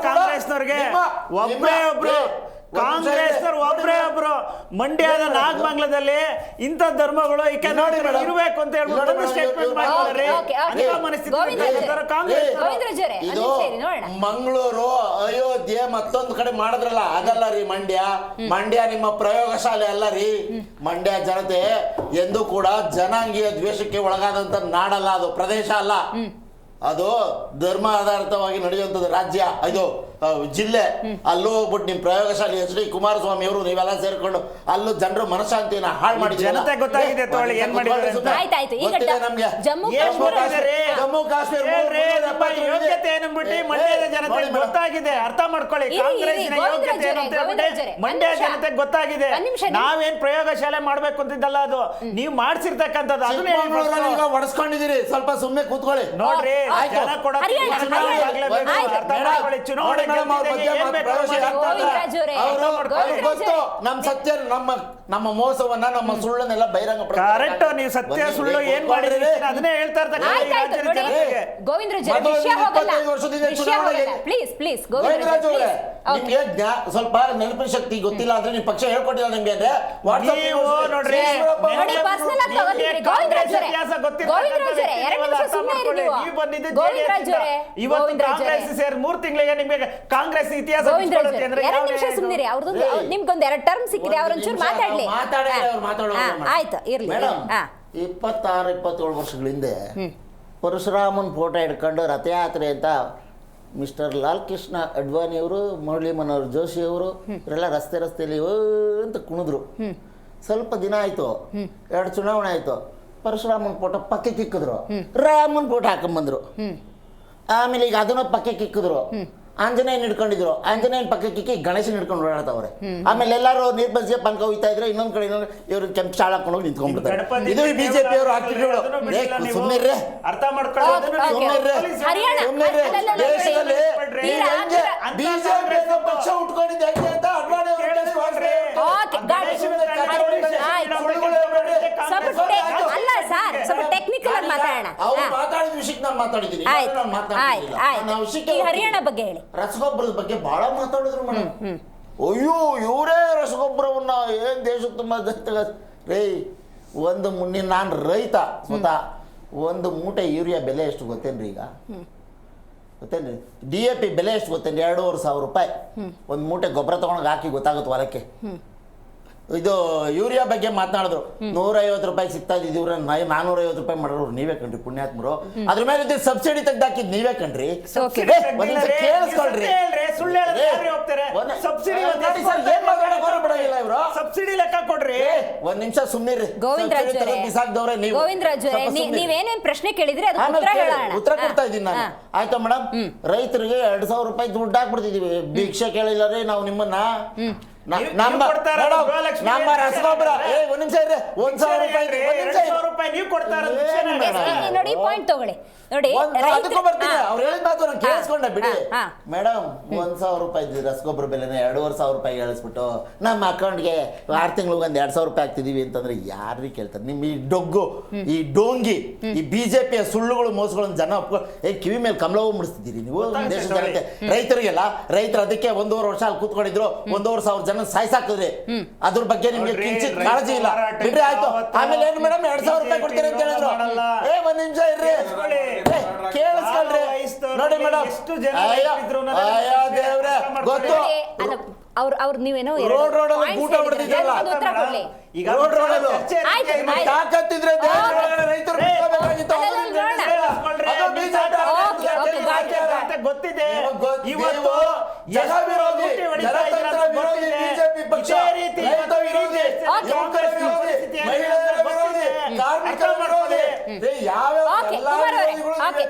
ಕಾಂಗ್ರೆಸ್ನವ್ರಿಗೆ? ಒಬ್ಬರೇ ಒಬ್ರೇ ನಿಮ್ಮ- ಒಬ್ಬರೇ. ಒಬ್ರೇ ಒಬ್ರು ಮಂಡ್ಯದ ನಾಗಮಂಗ್ಲದಲ್ಲಿ ಇಂಥ ಧರ್ಮಗಳು ಇರಬೇಕು ಅಂತ ಹೇಳ್ಬಿಟ್ಟು ಸ್ಟೇಟ್ಮೆಂಟ್ ಮಾಡ್ತಾರೆ ಕಾಂಗ್ರೆಸ್ ಇದು. ಮಂಗಳೂರು ಅಯೋಧ್ಯೆ ಮತ್ತೊಂದು ಕಡೆ ಮಾಡಿದ್ರಲ್ಲ ಅದಲ್ಲ ರೀ ಮಂಡ್ಯ. ಮಂಡ್ಯ ನಿಮ್ಮ ಪ್ರಯೋಗಶಾಲೆ ಅಲ್ಲ ರೀ. ಮಂಡ್ಯ ಜನತೆ ಎಂದು ಕೂಡ ಜನಾಂಗೀಯ ದ್ವೇಷಕ್ಕೆ ಒಳಗಾದಂತ ನಾಡಲ್ಲ ಅದು ಪ್ರದೇಶ ಅಲ್ಲ. ಅದು ಧರ್ಮ ಆಧಾರಿತವಾಗಿ ನಡೆಯುವಂಥದ್ದು ರಾಜ್ಯ ಇದು. ಜಿಲ್ಲೆ ಅಲ್ಲೂ ಹೋಗ್ಬಿಟ್ಟು ನಿಮ್ ಪ್ರಯೋಗಶಾಲೆ ಎಚ್ ಡಿ ಕುಮಾರಸ್ವಾಮಿ ಅವರು ನೀವೆಲ್ಲ ಸೇರ್ಕೊಂಡು ಅಲ್ಲೂ ಜನರು ಮನಶಾಂತಿಯನ್ನ ಹಾಳು ಮಾಡಿ ಜನತೆ ಗೊತ್ತಾಗಿದೆ ತಗೊಳ್ಳಿ, ಏನ್ ಮಾಡಿದ್ದಾರೆ ಅಂತ. ಆಯ್ತಾಯ್ತು ಈಗ ಡ- ಜಮ್ಮು ಏನ್ ಕಾಶ್ಮೀರ? ಜಮ್ಮು ಹೇಳ್ರಿ, ನಿಮ್ಮ ಯೋಗ್ಯತೆ ಏನಂದ್ಬಿಟ್ಟು ನೋಡಿ ಜನತೆ ಮೇಡಮ್. ಗೊತ್ತಾಗಿದೆ ಅರ್ಥ ಮಾಡ್ಕೊಳ್ಳಿ ಇರಿ, ಇರಿ, ಕಾಂಗ್ರೆಸ್ಸಿನ ಗೋವಿಂದರಾಜ್ ಯೋಗ್ಯತೆ ಏನು ಅಂತ ಅವರೇ, ಗೋವಿಂದರಾಜ್ ಹೇಳ್ಬಿಟ್ಟು ಅವರೇ, ಮಂಡ್ಯ ಒಂದ್ ನಿಮಿಷ. ಜನತೆಗೆ ಗೊತ್ತಾಗಿದೆ ಒಂದ್ ನಿಮಿಷ, ನಿಮ್- ನಾವೇನ್ ಪ್ರಯೋಗಶಾಲೆ ಮಾಡ್ಬೇಕು ಅಂತಿದ್ದಲ್ಲ ಅದು ನೀವು ಮಾಡ್ಸಿರ್ತಕ್ಕಂಥದ್ದು ಅದನ್ನ ಹೇಳಿ ಚಿಕ್ಕಮಗಳೂರಲ್ಲಿ first. ಈಗ ಹೊಡೆಸ್ಕೊಂಡಿದ್ದೀರಿ ಸ್ವಲ್ಪ ಸುಮ್ಮನೆ ಕೂತ್ಕೊಳ್ಳಿ ನೋಡ್ರಿ ಆಯ್ತು. ಜನ ಕೊಡೋ ಹರಿಯಾಣ, ತೀರ್ಮಾನ ಹರಿಯಾಣ. ಆಗ್ಲೇಬೇಕು. ಆಯ್ತು. ಅರ್ಥ ಮೇಡಮ್, ಮಾಡ್ಕೊಳ್ಳಿ ಚುನಾವಣೆ ಮೇಡಮ್, ಅವ್ರ ಬಗ್ಗೆ. ಅವರು ಗೊತ್ತು. ನಮ್ಮ ಸತ್ಯ ನಮ್ಮ ನಮ್ಮ ಮೋಸವನ್ನ ನಮ್ಮ ಸುಳ್ಳನ್ನೆಲ್ಲ ಬಹಿರಂಗ ಕರೆಕ್ಟ್ ನೀವು ಸತ್ಯ ಸುಳ್ಳು ಏನ್ ಮಾಡಿದ್ರಿ ಅದನ್ನೇ ಹೇಳ್ತಾ ಇರ್ತಾರೆ. ನಿಮ್ಗೆ ಸ್ವಲ್ಪ ನೆನಪಿನ ಶಕ್ತಿ ಗೊತ್ತಿಲ್ಲ ಅಂದ್ರೆ ನಿಮ್ ಪಕ್ಷ ಹೇಳ್ಕೊಟ್ಟಿಲ್ಲ ನಿಮ್ಗೆ ಅಂದ್ರೆ ಕಾಂಗ್ರೆಸ್ ಸೇರಿ ಮೂರ್ ತಿಂಗಳಿಗೆ ನಿಮಗೆ ಕಾಂಗ್ರೆಸ್ ಇತಿಹಾಸ ಅಂದ್ರೆ ಎರಡು ನಿಮಿಷ ಅವ್ರದ್ದು ನಿಮ್ಗೊಂದು ಎರಡು ಟರ್ಮ್ ಸಿಕ್ಕಿದೆ ಅವ್ರ ಅವ್ರೊಂಚೂರು ಮಾತಾಡ್ಲಿ ಮೇಡಮ್. ಆಯ್ತು ಇರ್ಲಿ. ಇಪ್ಪತ್ತಾರು ಇಪ್ಪತ್ತೇಳು ವರ್ಷಗಳ ಹಿಂದೆ ಪರಶುರಾಮನ್ ಫೋಟೋ ಹಿಡ್ಕೊಂಡು ರಥಯಾತ್ರೆ ಅಂತ ಮಿಸ್ಟರ್ ಲಾಲ್ ಕೃಷ್ಣ ಅಡ್ವಾಣಿ ಅವರು ಮುರಳಿ ಮನೋಹರ್ ಜೋಶಿ ಅವರು ಇವರೆಲ್ಲ ರಸ್ತೆ ರಸ್ತೆಯಲ್ಲಿ ಅಂತ ಕುಣಿದ್ರು. ಸ್ವಲ್ಪ ದಿನ ಆಯ್ತು. ಎರಡು ಚುನಾವಣೆ ಆಯ್ತು. ಪರಶುರಾಮನ್ ಫೋಟೋ ಪಕ್ಕಕ್ಕೆ ಇಕ್ಕಿದ್ರು ರಾಮನ್ ಫೋಟೋ ಹಾಕೊಂಬಂದ್ರು. ಆಮೇಲೆ ಈಗ ಅದನ್ನ ಪಕ್ಕಕ್ಕೆ ಇಕ್ಕಿದ್ರು ಆಂಜನೇಯನ್ ಹಿಡ್ಕೊಂಡಿದ್ರು. ಆಂಜನೇಯನ್ ಪಕ್ಕಕ್ಕೆ ಗಣೇಶನ್ ಹಿಡ್ಕೊಂಡು ಓಡಾಡ್ತಾವ್ರೆ. ಆಮೇಲೆ ಎಲ್ಲರೂ ನಿರ್ಬಂಧಿಸಿ ಪಂಕ ಹೋಯ್ತಾ ಇದ್ರೆ ಇನ್ನೊಂದ್ ಕಡೆ ಇನ್ನೊಂದು ಇವ್ರು ಕೆಂಪ್ ಶಾಳ ಹಾಕೊಂಡು ಹೋಗಿ ನಿಂತ್ಕೊಂಡ್ಬಿಡ್ತಾರೆ ಇದು ಬಿಜೆಪಿ ಅವರು ಹಾಕ್ತಿದ್ರು. ಸುಮ್ಮನೆ ಅರ್ಥ. ದೇಶದಲ್ಲಿ ಬಿಜೆಪಿ ಪಕ್ಷ ಉಟ್ಕೊಂಡಿದ್ದು ಹೆಂಗೆ ಅಂತ ಅಡ್ವಾಣಿ ಅಲ್ಲ ಸರ್ ಸ್ವಲ್ಪ ಟೆಕ್ನಿಕಲ್ ಆಗಿ ಮಾತಾಡೋಣ. ಮಾತಾಡಿದ ವಿಷಯಕ್ಕೆ ನಾನು ಮಾತಾಡಿದ್ದೀನಿ. ಹರಿಯಾಣ ಬಗ್ಗೆ ಹೇಳಿ. ರಸಗೊಬ್ಬರದ ಬಗ್ಗೆ ಬಹಳ ಮಾತಾಡಿದ್ರು ಮೇಡಮ್. ಅಯ್ಯೋ ಇವರೇ ರಸಗೊಬ್ಬರವನ್ನ ಏನ್ ದೇಶಕ್ಕೆ ತುಂಬ ರೇ ಒಂದು ಮುನ್ನಿ ನಾನು ರೈತ ಸ್ವತಃ ಒಂದು ಮೂಟೆ ಯೂರಿಯಾ ಬೆಲೆ ಎಷ್ಟು ಗೊತ್ತೇನ್ರಿ ಈಗ? ಗೊತ್ತೇನ್ರಿ? ಡಿ ಎ ಪಿ ಬೆಲೆ ಎಷ್ಟು ಗೊತ್ತೇನ್ರಿ? ಎರಡೂವರೆ ಸಾವಿರ ರೂಪಾಯಿ. ಒಂದು ಮೂಟೆ ಗೊಬ್ಬರ ತಗೊಂಡು ಹಾಕಿ ಗೊತ್ತಾಗುತ್ತೆ ಹೊಲಕ್ಕೆ ಇದು ಯೂರಿಯಾ ಬಗ್ಗೆ ಮಾತನಾಡಿದ್ರು. ನೂರೈವತ್ತು ರೂಪಾಯಿ ಸಿಗ್ತಾ ಇದ್ದಿದ್ದು ಇವ್ರ ನಾನೂರೈವತ್ತು ರೂಪಾಯಿ ಮಾಡೋರು ನೀವೇ ಕಣ್ರಿ ಪುಣ್ಯಾತ್ಮರು. ಅದ್ರ ಮೇಲೆ ಇದ್ರೆ ಸಬ್ಸಿಡಿ ತೆಗ್ದಾಕಿದ್ ನೀವೇ ಕಣ್ರಿ ಕೇಳಿಸ್ಕೊಳ್ರಿ. ಸಬ್ಸಿಡಿ ಲೆಕ್ಕ ಕೊಡ್ರಿ. ಒಂದ್ ನಿಮಿಷ ಸುಮ್ಮನಿರಿ ಗೋವಿಂದರಾಜ್ ಅವರೇ. ಬಿಸಾಕ್ದವ್ರೆ ನೀವು. ಗೋವಿಂದರಾಜ್. ನೀವೇನೇನ್ ಪ್ರಶ್ನೆ ಕೇಳಿದ್ರಿ ಉತ್ತರ ಕೊಡ್ತಾ ಇದ್ದೀನಿ ನಾನು. ಆಯ್ತಾ ಮೇಡಮ್ ರೈತರಿಗೆ ಎರಡ್ ಸಾವಿರ ರೂಪಾಯಿ ದುಡ್ಡು ಹಾಕ್ಬಿಡ್ತಿದೀವಿ. ಭಿಕ್ಷೆ ಕೇಳಿಲ್ಲ ರೀ ನಾವು ನಿಮ್ಮನ್ನ ನಮ್ಮ ರಸಗೊಬ್ಬರ. ಏ ಒಂದ್ ನಿಮಿಷ ಇರ್ರಿ ಒಂದ್ ಸಾವಿರ ರೂಪಾಯಿ ಒಂದ್ ನಿಮಿಷ ರೂಪಾಯಿ ನೀವು ನೋಡಿ ಪಾಯಿಂಟ್ ತಗೊಳ್ಳಿ. ನೋಡಿ ಒಂದ್- ನಾ ಅದಕ್ಕೂ ಬರ್ತೀನಿ. ಅವ್ರು ಹೇಳಿದ ಮಾತು ನಾನು ಹಾ. ಕೇಳಿಸ್ಕೊಂಡೆ ಬಿಡಿ. ಹಾ, ಹಾ. ಮೇಡಮ್ ಒಂದ್ ಸಾವಿರ ರೂಪಾಯಿ ರಸಗೊಬ್ಬರ ಬೆಲೆನ ಎರಡೂವರೆ ಸಾವಿರ ರೂಪಾಯಿ ಹೇಳಿಸ್ಬಿಟ್ಟು ನಮ್ಮ ಅಕೌಂಟ್ಗೆ ಆರು ತಿಂಗಳಿಗೆ ಒಂದ್ ಎರಡ್ ಸಾವಿರ ರೂಪಾಯಿ ಹಾಕ್ತಿದೀವಿ ಅಂತಂದ್ರೆ ಯಾರಿಗೆ ಕೇಳ್ತಾರೆ? ನಿಮ್ ಈ ಡೊಗ್ಗು ಈ ಡೋಂಗಿ ಈ ಬಿಜೆಪಿಯ ಸುಳ್ಳುಗಳು ಮೋಸಗಳನ್ನು ಜನ ಏ ಕಿವಿ ಮೇಲೆ ಕಮಲವೂ ಮುಡಿಸ್ತಿದ್ದೀರಿ ನೀವು? ದೇಶದ ಜನಕ್ಕೆ ಜನತೆ. ರೈತರಿಗೆಲ್ಲ ರೈತರು ಅದಕ್ಕೆ ಒಂದೂವರೆ ವರ್ಷ ಅಲ್ಲಿ ಕೂತ್ಕೊಂಡಿದ್ರು ಒಂದೂವರೆ ಸಾವಿರ ಜನ ಸಾಯ್ಸಾಕಿದ್ರಿ. ಅದ್ರ ಬಗ್ಗೆ ನಿಮ್ಗೆ ಕಿಂಚಿತ್ ಕಾಳಜಿ ಇಲ್ಲ. ಬಿಡ್ರಿ ಆಯ್ತು. ಆಮೇಲೆ ಏನು ಮೇಡಮ್ ಎರಡ್ ಸಾವಿರ ರೂಪಾಯಿ ಕೊಡ್ತೀರಿ ಅಂತ ಹೇಳಿದ್ರು. ಏ ಒಂದ್ ನಿಮಿಷ ಇರ್ರಿ. ಕೇಳಿಸ್ಕೊಳ್ರಿ. ನೋಡಿ ಮೇಡಮ್. ಎಷ್ಟು ಜನ ಅಯ್ಯೋ ದೇವ್ರೆ ಗೊತ್ತು. ಅವ್ರ ಅವ್ರ ನೀವೇನೋ ರೋಡ್ ರೋಡ್ ಊಟ ಹೇಳಿದ್ರಿ. ಈಗ. ತಾಕತ್ತಿದ್ರೆ ರೈತರು ಗೊತ್ತಿದೆ. ಇವತ್ತು ನೀವು ಜನ ವಿರೋಧಿ, ಲೂಟಿ ಹೊಡಿತಾ ಇದ್ದೀರ ಜನತಂತ್ರ ವಿರೋಧಿ ಬಿಜೆಪಿ ಪಕ್ಷ, ಇದೇ ರೀತಿ ರೈತ ಇವತ್ತು ವಿರೋಧಿ, ಓಕೆ. ಯುವಕರ ವಿರೋಧಿ, ಮಹಿಳೆಯರ ವಿರೋಧಿ, ಕಾರ್ಮಿಕರ ವಿರೋಧಿ. Okay,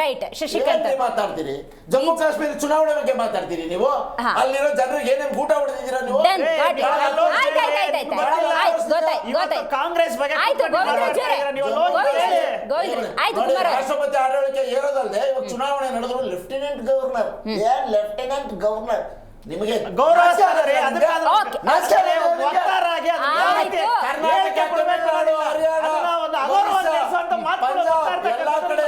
right, Shashikant. ಮಾತಾಡ್ತೀರಿ? ಜಮ್ಮು ಕಾಶ್ಮೀರ ಚುನಾವಣೆ ಬಗ್ಗೆ ಮಾತಾಡ್ತೀರಿ ನೀವು? ಅಲ್ಲಿರೋ ಜನರಿಗೆ ಏನೇನು ಊಟ ಹೊಡೆದಿದ್ದೀರಾ ನೀವು? ಆಯ್ತು, ಗೊತ್ತಾಯ್ತು, ಗೊತ್ತಾಯ್ತು. ಕಾಂಗ್ರೆಸ್ ಬಗ್ಗೆ ಆಯ್ತು ಆಯ್ತು ಕುಮಾರ್ ರಾಷ್ಟ್ರಪತಿ ಆಡಳಿತ ಏರೋದಲ್ಲದೆ ಇವಾಗ ಚುನಾವಣೆ ನಡೆದ್ರು ಲೆಫ್ಟಿನೆಂಟ್ ಗವರ್ನರ್ ಏನ್ ಲೆಫ್ಟಿನೆಂಟ್ ಗವರ್ನರ್ ನಿಮಗೆ ಗೌರವ. ಕರ್ನಾಟಕ, ಹರಿಯಾಣ, ಪಂಜಾಬ್, ಎಲ್ಲಾ ಕಡೆ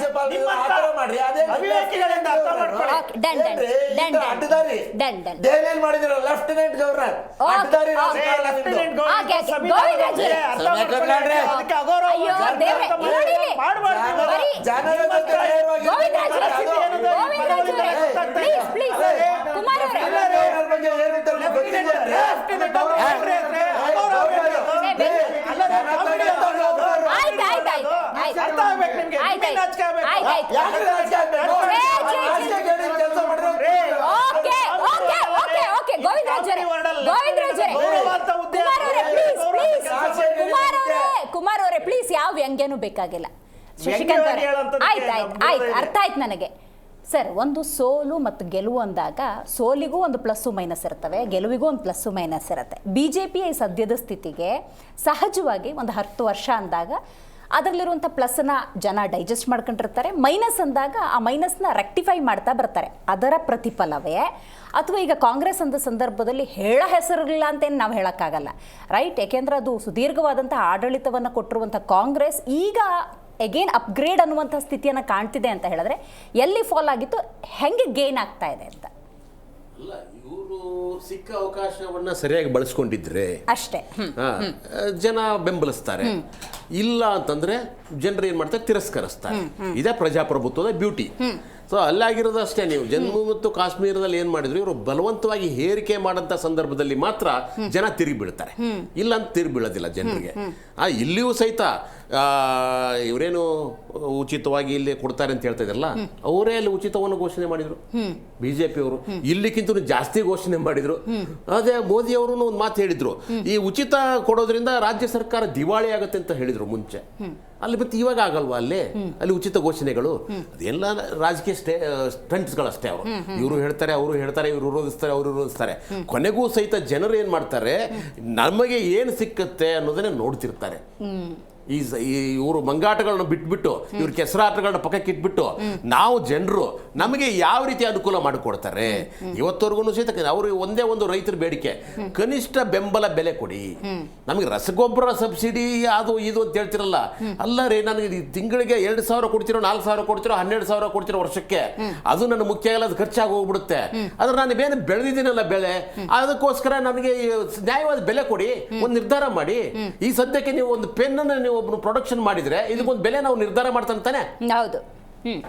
ರಾಜ್ಯಪಾಲರು ನಿಮ್ಮಂತ ಮಾಡ್ರಿ, ಅದೇ ಅವಿವೇಕಿಗಳಿಂದ ಅರ್ಥ ಮಾಡ್ಕೊಳ್ಳಿ. Done done done. ಅಡ್ಡದಾರಿ? Done done. ದೆಹಲಿಯಲ್ಲಿ ಮಾಡಿದಿರ ಲೆಫ್ಟಿನೆಂಟ್ ಗವರ್ನರ್. ಅಡ್ಡದಾರಿ. ರಾಜಕಾರಣ. Lieutenant governor. ಅದಕ್ಕೆ ಅಗೌರವ ಅಯ್ಯೋ, ದೇವ್ರೆ, ಅಂತ. ಮಾಡ್ಬಾರ್ದು. ಬರೀ ಜನರ ಜೊತೆ ಗೋವಿಂದರಾಜ್ ಅವರೇ, ಏ, ಪ್ಲೀಸ್ ಪ್ಲೀಸ್. ಕುಮಾರ್ ಅವರೇ ಬಗ್ಗೆ ನಿಮ್ಗೆ ಗೊತ್ತಿದೆ ಅಂದ್ರೆ? Lieutenant governor. ಅಗೌರವ ಅಲ್ಲ, ಆಯ್ತು ಆಯ್ತು ಆಯ್ತು. ಕುಮಾರ್ ಅವರೇ ಪ್ಲೀಸ್ ಯಾವ ವ್ಯಂಗ್ಯನೂ ಬೇಕಾಗಿಲ್ಲ. ಶಶಿಕಾಂತ್ ಆಯ್ತು ಆಯ್ತು ಆಯ್ತು ಅರ್ಥ ಆಯ್ತು ನನಗೆ. ಸರ್ ಒಂದು ಸೋಲು ಮತ್ತು ಗೆಲುವು ಅಂದಾಗ ಸೋಲಿಗೂ ಒಂದು ಪ್ಲಸ್ಸು ಮೈನಸ್ ಇರ್ತವೆ ಗೆಲುವಿಗೂ ಒಂದು ಪ್ಲಸ್ಸು ಮೈನಸ್ ಇರುತ್ತೆ. ಬಿ ಜೆ ಪಿಯ ಈ ಸದ್ಯದ ಸ್ಥಿತಿಗೆ ಸಹಜವಾಗಿ ಒಂದು ಹತ್ತು ವರ್ಷ ಅಂದಾಗ ಅದರಲ್ಲಿರುವಂಥ ಪ್ಲಸ್ನ ಜನ ಡೈಜೆಸ್ಟ್ ಮಾಡ್ಕೊಂಡಿರ್ತಾರೆ. ಮೈನಸ್ ಅಂದಾಗ ಆ ಮೈನಸ್ನ ರೆಕ್ಟಿಫೈ ಮಾಡ್ತಾ ಬರ್ತಾರೆ. ಅದರ ಪ್ರತಿಫಲವೇ? ಅಥವಾ ಈಗ ಕಾಂಗ್ರೆಸ್ ಅಂದ ಸಂದರ್ಭದಲ್ಲಿ ಹೇಳ ಹೆಸರಿಲ್ಲ ಅಂತೇನು ನಾವು ಹೇಳೋಕ್ಕಾಗಲ್ಲ. ರೈಟ್ ಏಕೆಂದರೆ ಅದು ಸುದೀರ್ಘವಾದಂಥ ಆಡಳಿತವನ್ನು ಕೊಟ್ಟಿರುವಂಥ ಕಾಂಗ್ರೆಸ್ ಈಗ ಎಗೇನ್ ಅಪ್ಗ್ರೇಡ್ ಅನ್ನುವಂಥ ಸ್ಥಿತಿಯನ್ನು ಕಾಣ್ತಿದೆ ಅಂತ ಹೇಳಿದ್ರೆ, ಎಲ್ಲಿ ಫಾಲ್ ಆಗಿತ್ತು? ಹೆಂಗೆ ಗೇನ್ ಆಗ್ತಾ ಇದೆ ಅಂತ? ಅಲ್ಲ ಇವರು ಸಿಕ್ಕ ಅವಕಾಶವನ್ನ ಸರಿಯಾಗಿ ಬಳಸ್ಕೊಂಡಿದ್ರೆ ಅಷ್ಟೇ. ಜನ ಬೆಂಬಲಿಸ್ತಾರೆ. ಇಲ್ಲ ಅಂತಂದ್ರೆ ಜನರು ಏನ್ ಮಾಡ್ತಾರೆ? ತಿರಸ್ಕರಿಸ್ತಾರೆ. ಇದೇ ಪ್ರಜಾಪ್ರಭುತ್ವದ ಬ್ಯೂಟಿ. ಸೊ ಅಲ್ಲಾಗಿರೋದು ಅಷ್ಟೇ ನೀವು. ಜಮ್ಮು ಮತ್ತು ಕಾಶ್ಮೀರದಲ್ಲಿ ಏನ್ ಮಾಡಿದ್ರು? ಇವರು ಬಲವಂತವಾಗಿ ಹೇರಿಕೆ ಮಾಡಂತ ಸಂದರ್ಭದಲ್ಲಿ ಮಾತ್ರ ಜನ ತಿರುಗಿ ಬೀಳ್ತಾರೆ ಇಲ್ಲ ಅಂತ ತಿರುಗಿ ಬೀಳೋದಿಲ್ಲ ಜನರಿಗೆ ಆ ಇಲ್ಲಿಯೂ ಸಹಿತ ಇವರೇನು ಉಚಿತವಾಗಿ ಇಲ್ಲಿ ಕೊಡ್ತಾರೆ ಅಂತ ಹೇಳ್ತಾ ಇದ್ರಲ್ಲ ಅವರೇ ಅಲ್ಲಿ ಉಚಿತವನ್ನು ಘೋಷಣೆ ಮಾಡಿದ್ರು. ಬಿಜೆಪಿ ಅವರು. ಇಲ್ಲಿಕ್ಕಿಂತ ಜಾಸ್ತಿ ಘೋಷಣೆ ಮಾಡಿದ್ರು. ಅದೇ ಮೋದಿ ಅವರು ಒಂದು ಮಾತು ಹೇಳಿದ್ರು. ಈ ಉಚಿತ ಕೊಡೋದ್ರಿಂದ ರಾಜ್ಯ ಸರ್ಕಾರ ದಿವಾಳಿ ಆಗುತ್ತೆ ಅಂತ ಹೇಳಿದ್ರು ಮುಂಚೆ. ಅಲ್ಲಿ ಮತ್ತೆ ಇವಾಗ ಆಗಲ್ವಾ ಅಲ್ಲಿ? ಅಲ್ಲಿ ಉಚಿತ ಘೋಷಣೆಗಳು. ಅದೆಲ್ಲ ರಾಜಕೀಯ ಸ್ಟೇ ಸ್ಟಂಟ್ಸ್ಗಳಷ್ಟೇ ಅವರು. ಇವರು ಹೇಳ್ತಾರೆ ಅವರು ಹೇಳ್ತಾರೆ ಇವರು ವಿರೋಧಿಸ್ತಾರೆ ಅವರು ವಿರೋಧಿಸ್ತಾರೆ. ಕೊನೆಗೂ ಸಹಿತ ಜನರು ಏನ್ ಮಾಡ್ತಾರೆ? ನಮಗೆ ಏನು ಸಿಕ್ಕತ್ತೆ ಅನ್ನೋದನ್ನೇ ನೋಡ್ತಿರ್ತಾರೆ. ಈ ಇವರು ಮಂಗಾಟಗಳನ್ನ ಬಿಟ್ಬಿಟ್ಟು, ಇವ್ರ ಕೆಸರಾಟಗಳನ್ನ ಪಕ್ಕಕ್ಕೆ ಇಟ್ಬಿಟ್ಟು, ನಾವು ಜನರು ನಮಗೆ ಯಾವ ರೀತಿ ಅನುಕೂಲ ಮಾಡಿಕೊಡ್ತಾರೆ? ಇವತ್ತವರೆಗೂ ಸಹಿತ ಅವರು ಒಂದೇ ಒಂದು ರೈತರ ಬೇಡಿಕೆ, ಕನಿಷ್ಠ ಬೆಂಬಲ ಬೆಲೆ ಕೊಡಿ. ನಮಗೆ ರಸಗೊಬ್ಬರ ಸಬ್ಸಿಡಿ ಅದು ಇದು ಅಂತ ಹೇಳ್ತಿರಲ್ಲ. ಅಲ್ಲ ರೀ, ನನಗೆ ತಿಂಗಳಿಗೆ ಎರಡು ಸಾವಿರ ಕೊಡ್ತಿರೋ, ನಾಲ್ಕು ಸಾವಿರ ಕೊಡ್ತಿರೋ, ಹನ್ನೆರಡು ಸಾವಿರ ಕೊಡ್ತಿರೋ ವರ್ಷಕ್ಕೆ, ಅದು ನನ್ನ ಮುಖ್ಯ ಅಲ್ಲ ಅದು ಖರ್ಚಾಗಿ ಹೋಗ್ಬಿಡುತ್ತೆ. ಆದ್ರೆ ನಾನು ಬೇರೆ ಬೆಳೆದಿದ್ದೀನಲ್ಲ ಬೆಳೆ, ಅದಕ್ಕೋಸ್ಕರ ನನಗೆ ನ್ಯಾಯವಾದ ಬೆಲೆ ಕೊಡಿ, ಒಂದು ನಿರ್ಧಾರ ಮಾಡಿ. ಈ ಸದ್ಯಕ್ಕೆ ನೀವು ಒಂದು ಪೆನ್ ನೀವು ಒಬ್ಬನು ಪ್ರೊಡಕ್ಷನ್ ಮಾಡಿದ್ರೆ ಇದಕ್ಕೊಂದು ಬೆಲೆ ನಾವು ನಿರ್ಧಾರ ಮಾಡ್ತಾನೆ ತಾನೆ ಹೌದು.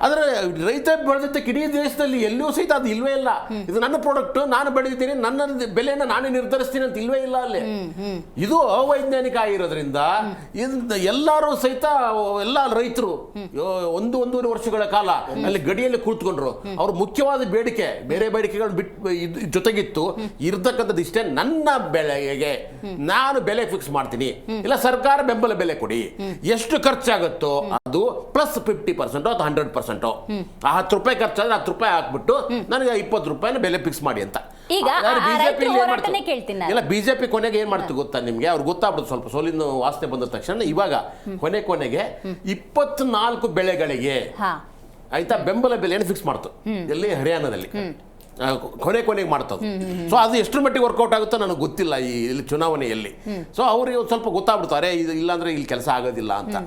ಆದ್ರೆ ರೈತ ಬೆಳೆದಂತೆ ಇಡೀ ದೇಶದಲ್ಲಿ ಎಲ್ಲೂ ಸಹಿತ ಅದು ಇಲ್ವೇ ಇಲ್ಲ. ಇದು ನನ್ನ ಪ್ರಾಡಕ್ಟ್ ನಾನು ಬೆಳೆದಿದ್ದೀನಿ ನನ್ನ ಬೆಲೆಯನ್ನು ನಾನೇ ನಿರ್ಧರಿಸ್ತೀನಿ ಅಂತ ಇಲ್ವೇ ಇಲ್ಲ ಅಲ್ಲಿ. ಇದು ಅವೈಜ್ಞಾನಿಕ ಆಗಿರೋದ್ರಿಂದ ಇದು ಎಲ್ಲರೂ ಸಹಿತ ಎಲ್ಲ ರೈತರು ಒಂದು ಒಂದೂವರೆ ವರ್ಷಗಳ ಕಾಲ ಅಲ್ಲಿ ಗಡಿಯಲ್ಲಿ ಕೂತ್ಕೊಂಡ್ರು. ಅವ್ರ ಮುಖ್ಯವಾದ ಬೇಡಿಕೆ ಬೇರೆ ಬೇಡಿಕೆಗಳು ಬಿಟ್ ಜೊತೆಗಿತ್ತು. ಇರ್ತಕ್ಕಂಥದ್ದು ಇಷ್ಟೇ ನನ್ನ ಬೆಳೆಗೆ ನಾನು ಬೆಲೆ ಫಿಕ್ಸ್ ಮಾಡ್ತೀನಿ. ಇಲ್ಲ ಸರ್ಕಾರ ಬೆಂಬಲ ಬೆಲೆ ಕೊಡಿ. ಎಷ್ಟು ಖರ್ಚಾಗುತ್ತೋ ಅದು ಪ್ಲಸ್ ಫಿಫ್ಟಿ ಪರ್ಸೆಂಟ್ ಅಥವಾ ಹಂಡ್ರೆಡ್ ಪರ್ಸೆಂಟ್. ಹತ್ತು ರೂಪಾಯಿ ಖರ್ಚಾದ್ರೆ ಹತ್ತು ರೂಪಾಯಿ ಹಾಕ್ಬಿಟ್ಟು ನನಗೆ ಇಪ್ಪತ್ತು ರೂಪಾಯಿನ ಬೆಲೆ ಫಿಕ್ಸ್ ಮಾಡಿ ಅಂತ. ಈಗ ಬಿಜೆಪಿ ಆ. ಇಲ್ಲ ಬಿಜೆಪಿ ಕೊನೆಗೆ ಏನ್ ಮಾಡ್ತು ಗೊತ್ತಾ ನಿಮ್ಗೆ? ಅವ್ರು ಗೊತ್ತಾಗ್ಬಿಡುತ್ತೆ ಸ್ವಲ್ಪ ಸೋಲಿನ ವಾಸನೆ ಬಂದ ತಕ್ಷಣ ಇವಾಗ ಕೊನೆ ಕೊನೆಗೆ ಇಪ್ಪತ್ನಾಲ್ಕು ಬೆಳೆಗಳಿಗೆ ಆಯ್ತಾ ಬೆಂಬಲ ಬೆಲೆಯನ್ನು ಫಿಕ್ಸ್ ಮಾಡ್ತು? ಎಲ್ಲಿ? ಹರಿಯಾಣದಲ್ಲಿ. ಆ, ಕೊನೆ ಕೊನೆಗೆ ಮಾಡ್ತದ ಸೊ ಅದು ಎಷ್ಟರ ಮಟ್ಟಿಗೆ ವರ್ಕೌಟ್ ಆಗುತ್ತೋ ನನಗೆ ಗೊತ್ತಿಲ್ಲ ಈ ಇಲ್ಲಿ ಚುನಾವಣೆಯಲ್ಲಿ. ಸೊ ಅವ್ರಿಗೆ ಒಂದು ಸ್ವಲ್ಪ ಗೊತ್ತಾಗ್ಬಿಡ್ತಾರೆ ಇದು ಇಲ್ಲಾಂದ್ರೆ ಇಲ್ಲಿ ಕೆಲಸ ಆಗೋದಿಲ್ಲ ಅಂತ.